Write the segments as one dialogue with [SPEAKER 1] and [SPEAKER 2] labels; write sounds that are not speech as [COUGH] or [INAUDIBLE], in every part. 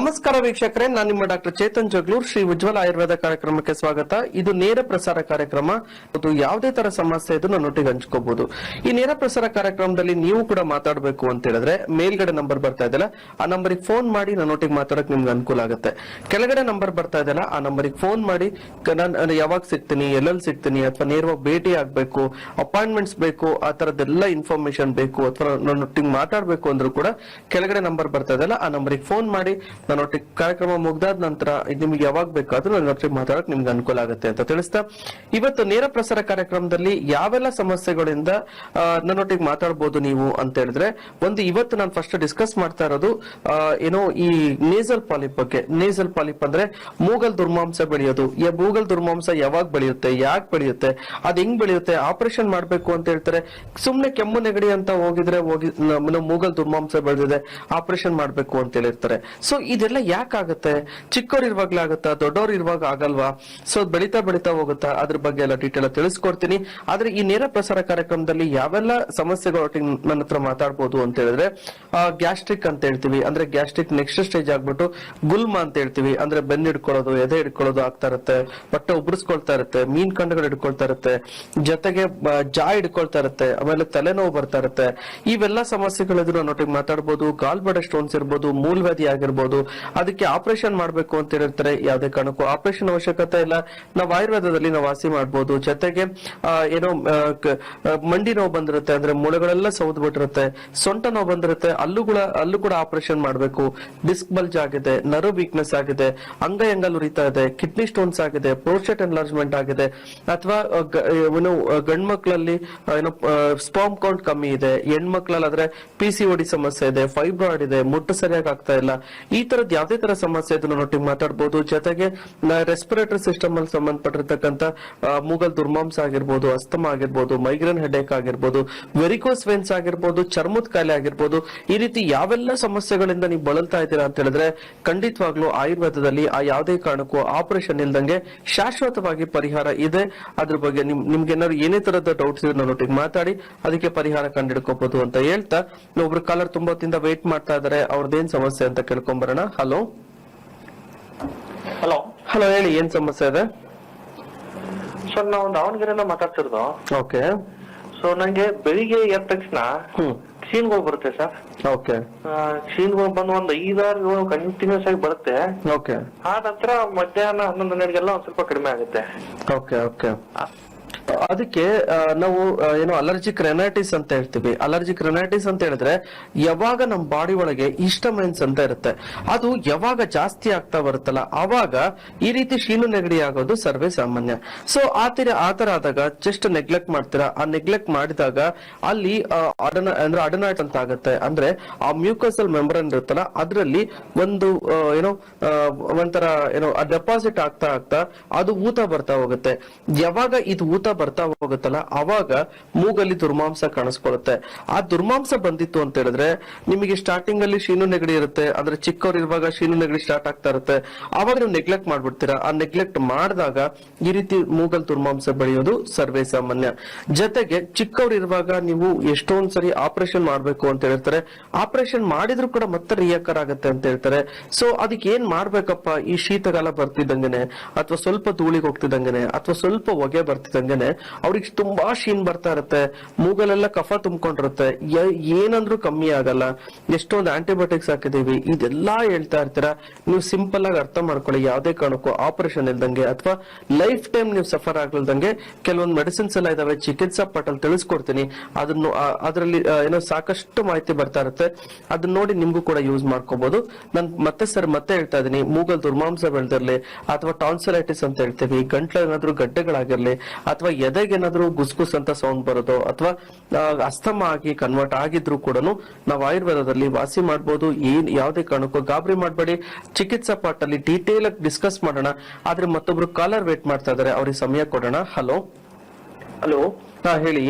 [SPEAKER 1] Vamos ನಮಸ್ಕಾರ ವೀಕ್ಷಕರೇ, ನಾನು ನಿಮ್ಮ ಡಾಕ್ಟರ್ ಚೇತನ್ ಜಗ್ಲೂರ್. ಶ್ರೀ ಉಜ್ವಲ ಆಯುರ್ವೇದ ಕಾರ್ಯಕ್ರಮಕ್ಕೆ ಸ್ವಾಗತ. ಇದು ನೇರ ಪ್ರಸಾರ ಕಾರ್ಯಕ್ರಮ. ಅದು ಯಾವುದೇ ತರ ಸಮಸ್ಯೆ ಇದ್ದು ನನ್ನೊಟ್ಟಿಗೆ ಹಂಚ್ಕೋಬಹುದು ಈ ನೇರ ಪ್ರಸಾರ ಕಾರ್ಯಕ್ರಮದಲ್ಲಿ ನೀವು ಕೂಡ ಮಾತಾಡಬೇಕು ಅಂತ ಹೇಳಿದ್ರೆ, ಮೇಲ್ಗಡೆ ನಂಬರ್ ಬರ್ತಾ ಇದೆಯಲ್ಲ, ಆ ನಂಬರಿಗೆ ಫೋನ್ ಮಾಡಿ ನನ್ನೊಟ್ಟಿಗೆ ಮಾತಾಡಕ್ ನಿಮ್ಗೆ ಅನುಕೂಲ ಆಗುತ್ತೆ. ಕೆಳಗಡೆ ನಂಬರ್ ಬರ್ತಾ ಇದೆಯಲ್ಲ, ಆ ನಂಬರಿಗೆ ಫೋನ್ ಮಾಡಿ ನಾನ್ ನಾನು ಯಾವಾಗ ಸಿಗ್ತೀನಿ, ಎಲ್ಲೆಲ್ಲಿ ಸಿಗ್ತೀನಿ, ಅಥವಾ ನೇರವಾಗಿ ಭೇಟಿ ಆಗ್ಬೇಕು, ಅಪಾಯಿಂಟ್ಮೆಂಟ್ಸ್ ಬೇಕು, ಆ ತರದೆಲ್ಲ ಇನ್ಫಾರ್ಮೇಶನ್ ಬೇಕು, ಅಥವಾ ನನ್ನೊಟ್ಟಿಗೆ ಮಾತಾಡಬೇಕು ಅಂದ್ರೂ ಕೂಡ ಕೆಳಗಡೆ ನಂಬರ್ ಬರ್ತಾ ಇದೆಯಲ್ಲ, ಆ ನಂಬರಿಗೆ ಫೋನ್ ಮಾಡಿ ಕಾರ್ಯಕ್ರಮ ಮುಗ್ದಾದ ನಂತರ ನಿಮ್ಗೆ ಯಾವಾಗ ಬೇಕಾದ್ರೂ ನನ್ನೊಟ್ಟಿಗೆ ಮಾತಾಡಕ್ ನಿಮ್ಗೆ ಅನುಕೂಲ ಆಗುತ್ತೆ ಅಂತ ತಿಳಿಸ್ತಾ, ಇವತ್ತು ನೇರ ಪ್ರಸಾರ ಕಾರ್ಯಕ್ರಮದಲ್ಲಿ ಯಾವೆಲ್ಲ ಸಮಸ್ಯೆಗಳಿಂದ ನನ್ನೊಟ್ಟಿಗೆ ಮಾತಾಡ್ಬೋದು ನೀವು ಅಂತ ಹೇಳಿದ್ರೆ, ಒಂದು ಇವತ್ತು ನಾನು ಫಸ್ಟ್ ಡಿಸ್ಕಸ್ ಮಾಡ್ತಾ ಇರೋದು ಏನೋ ಈ ನೇಸಲ್ ಪಾಲಿಪ್ ಬಗ್ಗೆ. ನೇಸಲ್ ಪಾಲಿಪ್ ಅಂದ್ರೆ ಮೂಗಲ್ ದುರ್ಮಾಂಸ ಬೆಳೆಯೋದು. ಮೂಗಲ್ ದುರ್ಮಾಂಸ ಯಾವಾಗ ಬೆಳೆಯುತ್ತೆ? ಯಾಕೆ ಬೆಳೆಯುತ್ತೆ? ಅದ್ ಹೆಂಗ್ ಬೆಳೆಯುತ್ತೆ? ಆಪರೇಷನ್ ಮಾಡ್ಬೇಕು ಅಂತ ಹೇಳ್ತಾರೆ. ಸುಮ್ನೆ ಕೆಮ್ಮು ನೆಗಡಿ ಅಂತ ಹೋಗಿದ್ರೆ ಹೋಗಿ ಮೂಗಲ್ ದುರ್ಮಾಂಸ ಬೆಳೆದಿದೆ. ಆಪರೇಷನ್ ಮಾಡ್ಬೇಕು ಅಂತ ಹೇಳಿರ್ತಾರೆ. ಸೊ ಇದೆಲ್ಲ ಯಾಕಾಗುತ್ತೆ? ಚಿಕ್ಕವ್ರು ಇರುವಾಗ್ಲೇ ಆಗುತ್ತಾ ದೊಡ್ಡವ್ರು ಇರುವಾಗ ಆಗಲ್ವಾ? ಸೊ ಬೆಳೀತಾ ಬೆಳೀತಾ ಹೋಗುತ್ತಾ? ಅದ್ರ ಬಗ್ಗೆ ಎಲ್ಲ ಡೀಟೇಲ್ ತಿಳಿಸ್ಕೊಡ್ತೀನಿ. ಆದ್ರೆ ಈ ನೇರ ಪ್ರಸಾರ ಕಾರ್ಯಕ್ರಮದಲ್ಲಿ ಯಾವೆಲ್ಲ ಸಮಸ್ಯೆಗಳು ನನ್ನ ಹತ್ರ ಮಾತಾಡ್ಬೋದು ಅಂತ ಹೇಳಿದ್ರೆ ಗ್ಯಾಸ್ಟ್ರಿಕ್ ಅಂತ ಹೇಳ್ತೀವಿ. ಅಂದ್ರೆ ಗ್ಯಾಸ್ಟ್ರಿಕ್ ನೆಕ್ಸ್ಟ್ ಸ್ಟೇಜ್ ಆಗ್ಬಿಟ್ಟು ಗುಲ್ಮ ಅಂತ ಹೇಳ್ತೀವಿ. ಅಂದ್ರೆ ಬೆನ್ನು ಹಿಡ್ಕೊಳ್ಳೋದು, ಎದೆ ಹಿಡ್ಕೊಳ್ಳೋದು ಆಗ್ತಾ ಇರುತ್ತೆ. ಬಟ್ಟೆ ಉಬ್ರಿಸ್ಕೊಳ್ತಾ ಇರುತ್ತೆ. ಮೀನ್ ಕಂಡುಗಳು ಹಿಡ್ಕೊಳ್ತಾ ಇರುತ್ತೆ. ಜೊತೆಗೆ ಜಾ ಹಿಡ್ಕೊಳ್ತಾ ಇರುತ್ತೆ. ಆಮೇಲೆ ತಲೆನೋವು ಬರ್ತಾ ಇರುತ್ತೆ. ಇವೆಲ್ಲ ಸಮಸ್ಯೆಗಳಿದ್ರು ನೋಟಿಗೆ ಮಾತಾಡ್ಬೋದು. ಗಾಲ್ಬಡ ಸ್ಟೋನ್ಸ್ ಇರ್ಬೋದು, ಮೂಲವ್ಯಾಧಿ ಆಗಿರ್ಬೋದು. ಅದಕ್ಕೆ ಆಪರೇಷನ್ ಮಾಡಬೇಕು ಅಂತ ಹೇಳಿರ್ತಾರೆ. ಯಾವುದೇ ಕಾರಣಕ್ಕೂ ಆಪರೇಷನ್ ಅವಶ್ಯಕತೆ ಇಲ್ಲ. ನಾವು ಆಯುರ್ವೇದದಲ್ಲಿ ನಾವು ವಾಸಿ ಮಾಡಬಹುದು ಜೊತೆಗೆ ಏನೋ ಮಂಡಿ ನೋವು ಬಂದಿರುತ್ತೆ. ಅಂದ್ರೆ ಮೂಳೆಗಳೆಲ್ಲ ಸೌದ್ ಬಿಟ್ಟಿರುತ್ತೆ. ಸೊಂಟ ನೋವು ಬಂದಿರುತ್ತೆ. ಅಲ್ಲೂ ಕೂಡ ಅಲ್ಲೂ ಕೂಡ ಆಪರೇಷನ್ ಮಾಡಬೇಕು. ಡಿಸ್ಕ್ ಬಲ್ಜ್ ಆಗಿದೆ. ನರ್ವ್ ವೀಕ್ನೆಸ್ ಆಗಿದೆ. ಅಂಗ ಎಂಗಲ್ ಉರಿತಾ ಇದೆ. ಕಿಡ್ನಿ ಸ್ಟೋನ್ಸ್ ಆಗಿದೆ. ಪ್ರೋಸ್ಟೇಟ್ ಎನ್ಲಾರ್ಜ್ಮೆಂಟ್ ಆಗಿದೆ. ಅಥವಾ ಏನು ಗಂಡ್ ಮಕ್ಳಲ್ಲಿ ಏನೋ ಸ್ಪಾಮ್ ಕೌಂಟ್ ಕಮ್ಮಿ ಇದೆ. ಹೆಣ್ಮಕ್ಳಲ್ಲಿ ಆದ್ರೆ ಪಿ ಸಿ ಓಡಿ ಸಮಸ್ಯೆ ಇದೆ. ಫೈಬ್ರಾಯ್ಡ್ ಇದೆ. ಮುಟ್ಟು ಸರಿಯಾಗಿ ಆಗ್ತಾ ಇಲ್ಲ. ಈ ತರದ್ ಯಾವ್ದೇ ತರ ಸಮಸ್ಯೆ ಇದನ್ನ ನೊಟ್ಟಿಗೆ ಮಾತಾಡ್ಬೋದು. ಜೊತೆಗೆ ರೆಸ್ಪಿರೇಟರಿ ಸಿಸ್ಟಮ್ ಅಲ್ಲಿ ಸಂಬಂಧಪಟ್ಟಿರ್ತಕ್ಕಂಥ ಮೂಗಲ್ ದುರ್ಮಾಂಸ ಆಗಿರ್ಬೋದು, ಅಸ್ತಮ ಆಗಿರ್ಬೋದು ಮೈಗ್ರೇನ್ ಹೆಡೇಕ್ ಆಗಿರ್ಬೋದು ವೆರಿಕೋಸ್ ವೆನ್ಸ್ ಆಗಿರ್ಬೋದು, ಚರ್ಮದ ಕಾಯಿಲೆ ಆಗಿರ್ಬೋದು, ಈ ರೀತಿ ಯಾವೆಲ್ಲ ಸಮಸ್ಯೆಗಳಿಂದ ನೀವು ಬಳಲ್ತಾ ಇದ್ದೀರಾ ಅಂತ ಹೇಳಿದ್ರೆ, ಖಂಡಿತವಾಗ್ಲೂ ಆಯುರ್ವೇದದಲ್ಲಿ ಆ ಯಾವುದೇ ಕಾರಣಕ್ಕೂ ಆಪರೇಷನ್ ಇಲ್ದಂಗೆ ಶಾಶ್ವತವಾಗಿ ಪರಿಹಾರ ಇದೆ. ಅದ್ರ ಬಗ್ಗೆ ನಿಮ್, ನಿಮ್ಗೆ ಏನಾದ್ರು ಏನೇ ತರದ ಡೌಟ್ಸ್ ಇದ್ರೆ ಮಾತಾಡಿ, ಅದಕ್ಕೆ ಪರಿಹಾರ ಕಂಡಿಡ್ಕೋಬಹುದು ಅಂತ ಹೇಳ್ತಾ, ಒಬ್ರು ಕಾಲರ್ ತುಂಬಾ ಹೊತ್ತಿಂದ ವೇಟ್ ಮಾಡ್ತಾ ಇದಾರೆ ಅವ್ರದ್ದೇನ್ ಸಮಸ್ಯೆ ಅಂತ ಕೇಳ್ಕೊಂಬರೋಣ. ಹಲೋ
[SPEAKER 2] ಹಲೋ
[SPEAKER 1] ಹೇಳಿ ಏನ್ ಸಮಸ್ಯೆ ಇದೆ?
[SPEAKER 2] ಸರ್ ನಾವು ದಾವಣಗೆರೆಯಿಂದ ಮಾತಾಡ್ತಿರೋದು.
[SPEAKER 1] ಓಕೆ
[SPEAKER 2] ಸೊ ನಂಗೆ ಬೆಳಿಗ್ಗೆ ಎದ್ದ ತಕ್ಷಣ
[SPEAKER 1] ಹ್ಮ್.
[SPEAKER 2] ಹೋಗಿ ಬರುತ್ತೆ ಸರ್.
[SPEAKER 1] ಓಕೆ
[SPEAKER 2] ಕ್ಷೀಣಗಳು ಬಂದು ಒಂದು ಐದಾರು ಏಳು ಕಂಟಿನ್ಯೂಸ್ ಆಗಿ ಬರುತ್ತೆ.
[SPEAKER 1] ಓಕೆ
[SPEAKER 2] ಆ ನಂತರ ಮಧ್ಯಾಹ್ನ ಹನ್ನೊಂದು ಹನ್ನೆರಡಿಗೆಲ್ಲ ಒಂದ್ ಸ್ವಲ್ಪ ಕಡಿಮೆ ಆಗುತ್ತೆ.
[SPEAKER 1] ಓಕೆ ಓಕೆ ಅದಕ್ಕೆ ನಾವು ಏನು ಅಲರ್ಜಿಕ್ ರೆನೈಟಿಸ್ ಅಂತ ಹೇಳ್ತೀವಿ. ಅಲರ್ಜಿಕ್ ರೆನೈಟಿಸ್ ಅಂತ ಹೇಳಿದ್ರೆ, ಯಾವಾಗ ನಮ್ಮ ಬಾಡಿ ಒಳಗೆ ಇಸ್ಟಮೈನ್ಸ್ ಅಂತ ಇರುತ್ತೆ. ಅದು ಯಾವಾಗ ಜಾಸ್ತಿ ಆಗ್ತಾ ಬರುತ್ತಲ್ಲ, ಆವಾಗ ಈ ರೀತಿ ಶೀನು ನೆಗಡಿ ಆಗೋದು ಸರ್ವೇ ಸಾಮಾನ್ಯ. ಸೊ ಆ ತರ, ಆ ಆದಾಗ ಜಸ್ಟ್ ನೆಗ್ಲೆಕ್ಟ್ ಮಾಡ್ತೀರಾ? ಆ ನೆಗ್ಲೆಕ್ಟ್ ಮಾಡಿದಾಗ ಅಲ್ಲಿ ಅಡನ, ಅಂದ್ರೆ ಅಡನಾಟ್ ಅಂತ ಆಗುತ್ತೆ. ಅಂದ್ರೆ ಆ ಮ್ಯೂಕಸಲ್ ಮೆಂಬ್ರನ್ ಇರುತ್ತಲ್ಲ, ಅದರಲ್ಲಿ ಒಂದು ಏನೋ ಒಂಥರ, ಏನೋ ಡೆಪಾಸಿಟ್ ಆಗ್ತಾ ಆಗ್ತಾ ಅದು ಊತ ಬರ್ತಾ ಹೋಗುತ್ತೆ. ಯಾವಾಗ ಇದು ಊತ ಬರ್ತಾ ಹೋಗುತ್ತಲ್ಲ, ಅವಾಗ ಮೂಗಲ್ಲಿ ದುರ್ಮಾಂಸ ಕಾಣಿಸ್ಕೊಳ್ಳುತ್ತೆ. ಆ ದುರ್ಮಾಂಸ ಬಂದಿತ್ತು ಅಂತ ಹೇಳಿದ್ರೆ ನಿಮಗೆ ಸ್ಟಾರ್ಟಿಂಗ್ ಅಲ್ಲಿ ಶೀನು ನೆಗಡಿ ಇರುತ್ತೆ ಅಂದ್ರೆ ಚಿಕ್ಕವ್ರು ಇರುವಾಗ ಶೀನು ನೆಗಡಿ ಸ್ಟಾರ್ಟ್ ಆಗ್ತಾ ಇರುತ್ತೆ. ಅವಾಗ ನೀವು ನೆಗ್ಲೆಕ್ಟ್ ಮಾಡ್ಬಿಡ್ತೀರಾ? ಆ ನೆಗ್ಲೆಕ್ಟ್ ಮಾಡಿದಾಗ ಈ ರೀತಿ ಮೂಗಲ್ ದುರ್ಮಾಂಸ ಬೆಳೆಯೋದು ಸರ್ವೇ ಸಾಮಾನ್ಯ. ಜೊತೆಗೆ ಚಿಕ್ಕವ್ರು ಇರುವಾಗ ನೀವು ಎಷ್ಟೊಂದ್ ಸರಿ ಆಪರೇಷನ್ ಮಾಡ್ಬೇಕು ಅಂತ ಹೇಳ್ತಾರೆ. ಆಪರೇಷನ್ ಮಾಡಿದ್ರು ಕೂಡ ಮತ್ತೆ ರಿಯಾಕರ್ ಆಗುತ್ತೆ ಅಂತ ಹೇಳ್ತಾರೆ. ಸೊ ಅದಕ್ಕೆ ಏನ್ ಮಾಡ್ಬೇಕಪ್ಪ? ಈ ಶೀತಗಾಲ ಬರ್ತಿದ್ದಂಗೆನೆ, ಅಥವಾ ಸ್ವಲ್ಪ ಧೂಳಿಗೆ ಹೋಗ್ತಿದ್ದಂಗೆನೆ, ಅಥವಾ ಸ್ವಲ್ಪ ಹೊಗೆ ಬರ್ತಿದ್ದಂಗೆನೆ ಅವ್ರಿಗೆ ತುಂಬಾ ಶೀನ್ ಬರ್ತಾ ಇರುತ್ತೆ. ಮೂಗಲೆಲ್ಲ ಕಫ ತುಂಬಿಕೊಂಡಿರುತ್ತೆ. ಏನಂದ್ರೂ ಕಮ್ಮಿ ಆಗಲ್ಲ. ಎಷ್ಟೊಂದು ಆಂಟಿಬಯೋಟಿಕ್ಸ್ ಹಾಕಿದೀವಿ ಇದೆಲ್ಲಾ ಹೇಳ್ತಾ ಇರ್ತೀರಾ. ನೀವು ಸಿಂಪಲ್ ಆಗಿ ಅರ್ಥ ಮಾಡ್ಕೊಳ್ಳಿ. ಯಾವ್ದೇ ಕಾರಣಕ್ಕೂ ಆಪರೇಷನ್ ಇಲ್ದಂಗೆ ಅಥವಾ ಲೈಫ್ ಟೈಮ್ ನೀವು ಸಫರ್ ಆಗ್ಲಿಲ್ದಂಗೆ ಕೆಲವೊಂದು ಮೆಡಿಸಿನ್ಸ್ ಎಲ್ಲ ಇದಾವೆ. ಚಿಕಿತ್ಸಾ ಪಟಲ್ ತಿಳಿಸ್ಕೊಡ್ತೀನಿ. ಅದನ್ನು ಅದರಲ್ಲಿ ಏನೋ ಸಾಕಷ್ಟು ಮಾಹಿತಿ ಬರ್ತಾ ಇರುತ್ತೆ. ಅದನ್ನ ನೋಡಿ ನಿಮ್ಗೂ ಕೂಡ ಯೂಸ್ ಮಾಡ್ಕೋಬಹುದು ನಾನು, ಮತ್ತೆ ಸರ್ ಮತ್ತೆ ಹೇಳ್ತಾ ಇದೀನಿ ಮೂಗಲ್ ದುರ್ಮಾಂಸ ಬೆಳೆದಿರಲಿ ಅಥವಾ ಟಾನ್ಸಲೈಟಿಸ್ ಅಂತ ಹೇಳ್ತೀವಿ. ಗಂಟ್ಲ ಏನಾದ್ರು ಗಡ್ಡೆಗಳಾಗಿರ್ಲಿ ಅಥವಾ ಎದೆಗೇನಾದ್ರೂ ಗುಸ್ಗುಸ್ ಅಂತ ಸೌಂಡ್ ಬರೋದು ಅಥವಾ ಅಸ್ತಮ ಆಗಿ ಕನ್ವರ್ಟ್ ಆಗಿದ್ರು ಕೂಡ ನಾವು ಆಯುರ್ವೇದದಲ್ಲಿ ವಾಸಿ ಮಾಡಬಹುದು ಏನ್ ಯಾವುದೇ ಕಾರಣಕ್ಕೂ ಗಾಬರಿ ಮಾಡಬೇಡಿ. ಚಿಕಿತ್ಸಾ ಪಾಠಲ್ಲಿ ಡೀಟೇಲ್ ಆಗಿ ಡಿಸ್ಕಸ್ ಮಾಡೋಣ. ಆದ್ರೆ ಮತ್ತೊಬ್ರು ಕಾಲರ್ ವೇಟ್ ಮಾಡ್ತಾ ಇದಾರೆ ಅವ್ರಿಗೆ ಸಮಯ ಕೊಡೋಣ. ಹಲೋ
[SPEAKER 2] ಹಲೋ
[SPEAKER 1] ಹಾ ಹೇಳಿ.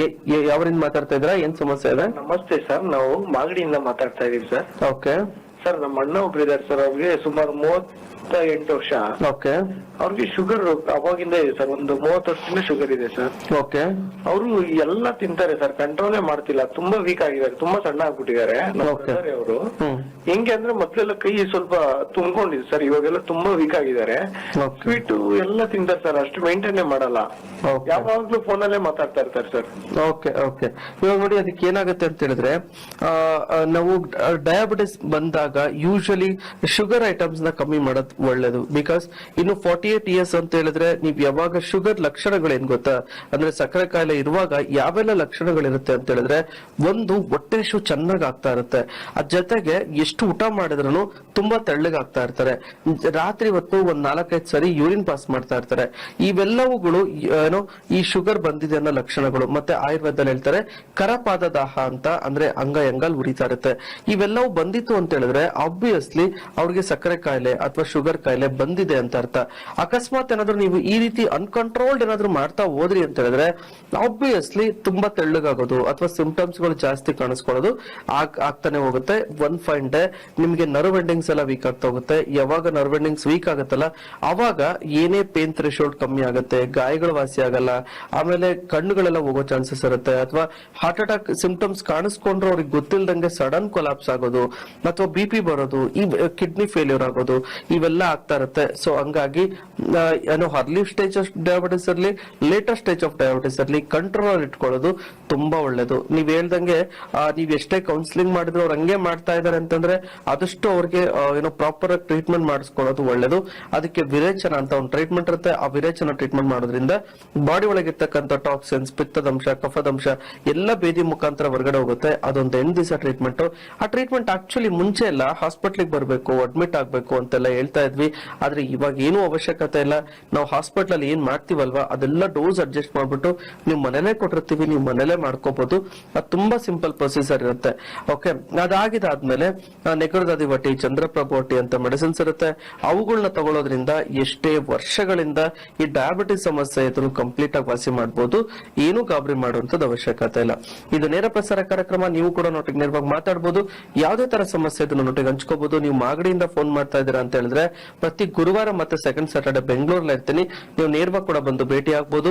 [SPEAKER 1] ಯಾವರಿಂದ ಮಾತಾಡ್ತಾ ಇದ್ರ ಏನ್ ಸಮಸ್ಯೆ ಇದೆ?
[SPEAKER 2] ನಮಸ್ತೆ ಸರ್. ನಾವು ಮಾಗಡಿಯಿಂದ ಮಾತಾಡ್ತಾ ಇದೀವಿ ಸರ್.
[SPEAKER 1] ಓಕೆ
[SPEAKER 2] ಸರ್ ನಮ್ಮ ಅಣ್ಣ ಒಬ್ರು ಇದಾರೆ ಸರ್ ಅವ್ರಿಗೆ ಸುಮಾರು ಮೂವತ್ತ ಎಂಟು ವರ್ಷ.
[SPEAKER 1] ಓಕೆ.
[SPEAKER 2] ಅವ್ರಿಗೆ ಶುಗರ್ ಅವಾಗಿಂದ ಇದೆ ಸರ್ ಒಂದು ಮೂವತ್ತು ವರ್ಷದಿಂದ ಶುಗರ್ ಇದೆ ಸರ್.
[SPEAKER 1] ಓಕೆ.
[SPEAKER 2] ಅವರು ಎಲ್ಲ ತಿಂತಾರೆ ಸರ್ ಕಂಟ್ರೋಲೇ ಮಾಡ್ತಿಲ್ಲ ತುಂಬಾ ವೀಕ್ ಆಗಿದ್ದಾರೆ ತುಂಬಾ ಸಣ್ಣ ಆಗ್ಬಿಟ್ಟಿದ್ದಾರೆ. ಅವರು. ಹೆಂಗೆ ಅಂದ್ರೆ ಮೊದ್ಲೆಲ್ಲ ಕೈ ಸ್ವಲ್ಪ ತುಂಬ್ಕೊಂಡಿದೆ ಸರ್ ಇವಾಗೆಲ್ಲ ತುಂಬಾ ವೀಕ್ ಆಗಿದ್ದಾರೆ. ಸ್ವೀಟ್ ಎಲ್ಲ ತಿಂತಾರೆ ಸರ್ ಅಷ್ಟು ಮೇಂಟೈನ್ ಮಾಡಲ್ಲ. ಯಾವಾಗ್ಲೂ ಫೋನಲ್ಲೇ ಮಾತಾಡ್ತಾ ಇರ್ತಾರೆ ಸರ್.
[SPEAKER 1] Okay okay. ಇವಾಗ ನೋಡಿ ಅದಕ್ಕೆ ಏನಾಗುತ್ತೆ ಅಂತ ಹೇಳಿದ್ರೆ ನಾವು ಡಯಾಬಿಟಿಸ್ ಬಂದಾಗ ಯೂಶಲಿ ಶುಗರ್ ಐಟಮ್ಸ್ನ ಕಮ್ಮಿ ಮಾಡೋದು ಒಳ್ಳೇದು. ಬಿಕಾಸ್ ಇನ್ನು ಫಾರ್ಟಿ ಏಟ್ ಇಯರ್ಸ್ ಅಂತ ಹೇಳಿದ್ರೆ ನೀವು ಯಾವಾಗ ಶುಗರ್ ಲಕ್ಷಣಗಳೇನ್ ಗೊತ್ತಾ? ಅಂದ್ರೆ ಸಕ್ಕರೆ ಕಾಯಿಲೆ ಇರುವಾಗ ಯಾವೆಲ್ಲ ಲಕ್ಷಣಗಳಿರುತ್ತೆ ಅಂತ ಹೇಳಿದ್ರೆ ಒಂದು ಹೊಟ್ಟೆ ಶು ಚೆನ್ನಾಗ್ ಆಗ್ತಾ ಇರುತ್ತೆ. ಅದ್ ಜೊತೆಗೆ ಎಷ್ಟು ಊಟ ಮಾಡಿದ್ರು ತುಂಬಾ ತೆಳ್ಳಗಾಗ್ತಾ ಇರ್ತಾರೆ. ರಾತ್ರಿ ಹೊತ್ತು ಒಂದ್ ನಾಲ್ಕೈದು ಸರಿ ಯೂರಿನ್ ಪಾಸ್ ಮಾಡ್ತಾ ಇರ್ತಾರೆ. ಇವೆಲ್ಲವುಗಳು ಏನು ಈ ಶುಗರ್ ಬಂದಿದೆ ಅನ್ನೋ ಲಕ್ಷಣಗಳು. ಮತ್ತೆ ಆಯುರ್ವೇದದಲ್ಲಿ ಹೇಳ್ತಾರೆ, ಕರಪಾದ ದಾಹ ಅಂತ ಅಂದ್ರೆ ಅಂಗ ಎಂಗಲ್ ಉರಿತಾ ಇರುತ್ತೆ. ಇವೆಲ್ಲವೂ ಬಂದಿತ್ತು ಅಂತ ಹೇಳಿದ್ರೆ ಆಬ್ವಿಯಸ್ಲಿ ಅವ್ರಿಗೆ ಸಕ್ಕರೆ ಕಾಯಿಲೆ ಅಥವಾ ಶುಗರ್ ಕಾಯಿಲೆ ಬಂದಿದೆ ಅಂತ ಅರ್ಥ. ಅಕಸ್ಮಾತ್ ಏನಾದ್ರು ನೀವು ಈ ರೀತಿ ಅನ್ಕಂಟ್ರೋಲ್ಡ್ ಏನಾದ್ರು ಮಾಡ್ತಾ ಹೋದ್ರಿ ಅಂತ ಹೇಳಿದ್ರೆ ಆಬ್ವಿಯಸ್ಲಿ ತುಂಬಾ ತೆಳ್ಳಗಾಗೋದು ಅಥವಾ ಸಿಂಪ್ಟಮ್ಸ್ಗಳು ಜಾಸ್ತಿ ಕಾಣಿಸ್ಕೊಳ್ಳೋದು ಆಗ್, ಆಗ್ತಾನೆ ಹೋಗುತ್ತೆ. ಒನ್ ಫೈನ್ ಡೇ ನಿಮ್ಗೆ ನರ್ವ್ ಎಂಡಿಂಗ್ಸ್ ಎಲ್ಲ ವೀಕ್ ಆಗ್ತಾ ಹೋಗುತ್ತೆ. ಯಾವಾಗ ನರ್ವ್ ಎಂಡಿಂಗ್ಸ್ ವೀಕ್ ಆಗುತ್ತಲ್ಲ, ಅವಾಗ ಏನೇ ಪೇನ್ ಥ್ರೆಶೋಲ್ಡ್ ಕಮ್ಮಿ ಆಗುತ್ತೆ, ಗಾಯಗಳು ವಾಸಿ ಆಗಲ್ಲ, ಆಮೇಲೆ ಕಣ್ಣುಗಳೆಲ್ಲ ಹೋಗೋ ಚಾನ್ಸಸ್ ಇರುತ್ತೆ ಅಥವಾ ಹಾರ್ಟ್ ಅಟ್ಯಾಕ್ ಸಿಂಪ್ಟಮ್ಸ್ ಕಾಣಿಸ್ಕೊಂಡ್ರೆ ಅವ್ರಿಗೆ ಗೊತ್ತಿಲ್ದಂಗೆ ಸಡನ್ ಕೊಲಾಪ್ಸ್ ಆಗೋದು ಅಥವಾ ಬಿ ಪಿ ಬರೋದು, ಈ ಕಿಡ್ನಿ ಫೇಲ್ಯೂರ್ ಆಗೋದು, ಇವೆಲ್ಲ ಆಗ್ತಾ ಇರುತ್ತೆ. ಸೊ ಹಂಗಾಗಿ ಏನು ಅರ್ಲಿ ಸ್ಟೇಜ್ ಆಫ್ ಡಯಾಬಿಟಿಸ್ ಇರಲಿ ಲೇಟರ್ ಸ್ಟೇಜ್ ಆಫ್ ಡಯಾಬಿಟಿಸ್ ಇರಲಿ ಕಂಟ್ರೋಲ್ ಇಟ್ಕೊಳ್ಳೋದು ತುಂಬಾ ಒಳ್ಳೇದು. ನೀವ್ ಹೇಳ್ದಂಗೆ ನೀವ್ ಎಷ್ಟೇ ಕೌನ್ಸಿಲಿಂಗ್ ಮಾಡಿದ್ರು ಅವ್ರು ಹಂಗೆ ಮಾಡ್ತಾ ಇದಾರೆ ಅಂತಂದ್ರೆ ಆದಷ್ಟು ಅವ್ರಿಗೆ ಏನೋ ಪ್ರಾಪರ್ ಆಗಿ ಟ್ರೀಟ್ಮೆಂಟ್ ಮಾಡಿಸ್ಕೊಳ್ಳೋದು ಒಳ್ಳೇದು. ಅದಕ್ಕೆ ವಿರೇಚನ ಅಂತ ಒಂದು ಟ್ರೀಟ್ಮೆಂಟ್ ಇರುತ್ತೆ. ಆ ವಿರೇಚನ ಟ್ರೀಟ್ಮೆಂಟ್ ಮಾಡೋದ್ರಿಂದ ಬಾಡಿ ಒಳಗಿರ್ತಕ್ಕಂಥ ಟಾಕ್ಸಿನ್ಸ್ ಪಿತ್ತದಂಶ, ಕಫದಂಶ, ಎಲ್ಲ ಬೇದಿ ಮುಖಾಂತರ ಹೊರಗಡೆ ಹೋಗುತ್ತೆ. ಅದೊಂದು ಎಂಟು ದಿವಸ ಟ್ರೀಟ್ಮೆಂಟ್ ಆ ಟ್ರೀಟ್ಮೆಂಟ್ ಆಕ್ಚುಲಿ ಮುಂಚೆ ಎಲ್ಲ ಹಾಸ್ಪಿಟ್ಲಿಗೆ ಬರಬೇಕು ಅಡ್ಮಿಟ್ ಆಗ್ಬೇಕು ಅಂತೆಲ್ಲ ಹೇಳ್ತಾ ಇದ್ವಿ. ಆದ್ರೆ ಇವಾಗ ಏನೂ ಅವಶ್ಯಕತೆ ಇಲ್ಲ. ನಾವು ಹಾಸ್ಪಿಟಲ್ ಅಲ್ಲಿ ಏನ್ ಮಾಡ್ತೀವಲ್ವಾ? ಅದೆಲ್ಲ ಡೋಸ್ ಅಡ್ಜಸ್ಟ್ ಮಾಡ್ಬಿಟ್ಟು ನೀವು ಮನೇಲೆ ಕೊಟ್ಟಿರ್ತೀವಿ, ನೀವು ಮನೇಲೆ ಮಾಡ್ಕೋಬಹುದು ಅದು ತುಂಬಾ ಸಿಂಪಲ್ ಪ್ರೊಸೀಜರ್ ಇರುತ್ತೆ. ಓಕೆ ಅದಾಗಿದಾದ್ಮೇಲೆ ನೆಗರದಾದಿವಟಿ ಚಂದ್ರಪ್ರಭೋಟಿ ಅಂತ ಮೆಡಿಸಿನ್ಸ್ ಇರುತ್ತೆ. ಅವುಗಳನ್ನ ತಗೊಳ್ಳೋದ್ರಿಂದ ಎಷ್ಟೇ ವರ್ಷಗಳಿಂದ ಈ ಡಯಾಬಿಟಿಸ್ ಸಮಸ್ಯೆ ಇದ್ರು ಕಂಪ್ಲೀಟ್ ಆಗಿ ವಾಸಿ ಮಾಡಬಹುದು ಏನು ಗಾಬರಿ ಮಾಡುವಂತದ್ದು ಅವಶ್ಯಕತೆ ಇಲ್ಲ. ಇದು ನೇರ ಪ್ರಸಾರ ಕಾರ್ಯಕ್ರಮ. ನೀವು ಕೂಡ ನೋಟಿಗೆ ನೇರವಾಗಿ ಮಾತಾಡಬಹುದು ಯಾವುದೇ ತರ ಸಮಸ್ಯೆ ಇದನ್ನು ನೊಟ್ಟಿಗೆ ಹಂಚ್ಕೋಬಹುದು ನೀವು ಮಾಗಡಿಯಿಂದ ಫೋನ್ ಮಾಡ್ತಾ ಇದ್ದೀರಾ ಅಂತ ಹೇಳಿದ್ರೆ ಪ್ರತಿ ಗುರುವಾರ ಮತ್ತೆ ಸೆಕೆಂಡ್ ಸ್ಯಾಟರ್ಡೆ ಬೆಂಗಳೂರಲ್ಲಿ ಇರ್ತೀನಿ. ನೀವು ನೇರವಾಗಿ ಕೂಡ ಬಂದು ಭೇಟಿ ಆಗ್ಬಹುದು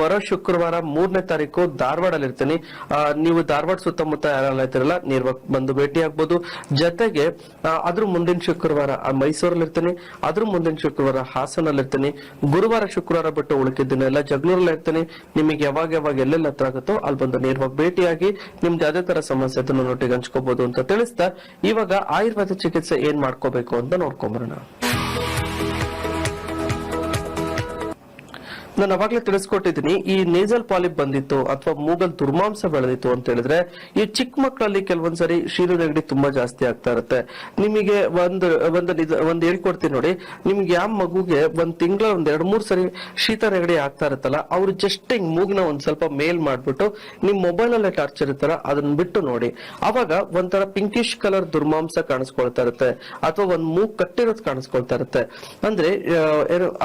[SPEAKER 1] ಬರೋ ಶುಕ್ರವಾರ ಮೂರನೇ ತಾರೀಕು ಧಾರವಾಡಲ್ಲಿ ಇರ್ತೀನಿ. ನೀವು ಧಾರವಾಡ ಸುತ್ತಮುತ್ತ ಯಾರೆಲ್ಲ ಇರ್ತೀರಲ್ಲ ನೇರವಾಗಿ ಬಂದು ಭೇಟಿ ಆಗ್ಬಹುದು ಜೊತೆಗೆ ಅದ್ರ ಮುಂದಿನ ಶುಕ್ರವಾರ ಮೈಸೂರಲ್ಲಿ ಇರ್ತೀನಿ. ಅದ್ರ ಮುಂದಿನ ಶುಕ್ರವಾರ ಹಾಸನಲ್ಲಿ ಇರ್ತೀನಿ. ಗುರುವಾರ, ಶುಕ್ರವಾರ ಬಿಟ್ಟು ಉಳಿಕಿದ್ದೀನಿ ಎಲ್ಲ ಜಗಳೂರಲ್ಲಿ ಇರ್ತೀನಿ. ನಿಮಗೆ ಯಾವಾಗ ಯಾವಾಗ ಎಲ್ಲೆಲ್ಲ ಹತ್ರ ಆಗುತ್ತೋ ಅಲ್ಲಿ ಬಂದು ನೇರವಾಗಿ ಭೇಟಿಯಾಗಿ ನಿಮ್ದು ಯಾವ್ದೇ ತರ ಸಮಸ್ಯೆ ಅದನ್ನು ನೋಟಿಗೆ ಹಂಚ್ಕೋಬಹುದು ಅಂತ ತಿಳಿಸ್ತಾ. ಇವಾಗ ಆಯುರ್ವೇದ ಚಿಕಿತ್ಸೆ ಏನ್ ಮಾಡ್ಕೋಬೇಕು ಅಂತ ನೋಡ್ಕೊಂಬರೋಣ ನಾನು ಅವಾಗಲೇ ತಿಳಿಸ್ಕೊಟ್ಟಿದ್ದೀನಿ, ಈ ನೇಸಲ್ ಪಾಲಿಪ್ ಬಂದಿತ್ತು ಅಥವಾ ಮೂಗಲ್ ದುರ್ಮಾಂಸ ಬೆಳೆದಿತ್ತು ಅಂತ ಹೇಳಿದ್ರೆ, ಈ ಚಿಕ್ಕ ಮಕ್ಕಳಲ್ಲಿ ಕೆಲವೊಂದ್ಸರಿ ಶೀರು ನೆಗಡಿ ತುಂಬಾ ಜಾಸ್ತಿ ಆಗ್ತಾ ಇರುತ್ತೆ. ನಿಮಗೆ ಒಂದು ಒಂದು ಒಂದ್ ಹೇಳ್ಕೊಡ್ತೀನಿ ನೋಡಿ. ನಿಮ್ಗೆ ಯಾವ ಮಗುಗೆ ಒಂದ್ ತಿಂಗಳ ಒಂದ್ ಎರಡ್ ಮೂರ್ ಸರಿ ಶೀತ ನೆಗಡಿ ಆಗ್ತಾ ಇರುತ್ತಲ್ಲ, ಅವ್ರು ಜಸ್ಟ್ ಹಿಂಗ್ ಮೂಗ್ನ ಒಂದ್ ಸ್ವಲ್ಪ ಮೇಲ್ ಮಾಡ್ಬಿಟ್ಟು ನಿಮ್ ಮೊಬೈಲ್ ಅಲ್ಲೇ ಟಾರ್ಚ್ ಇರ್ತಾರ ಅದನ್ನ ಬಿಟ್ಟು ನೋಡಿ. ಅವಾಗ ಒಂಥರ ಪಿಂಕಿಶ್ ಕಲರ್ ದುರ್ಮಾಂಸ ಕಾಣಿಸ್ಕೊಳ್ತಾ ಇರುತ್ತೆ, ಅಥವಾ ಒಂದ್ ಮೂಗ್ ಕಟ್ಟಿರೋದ್ ಕಾಣಿಸ್ಕೊಳ್ತಾ ಇರುತ್ತೆ. ಅಂದ್ರೆ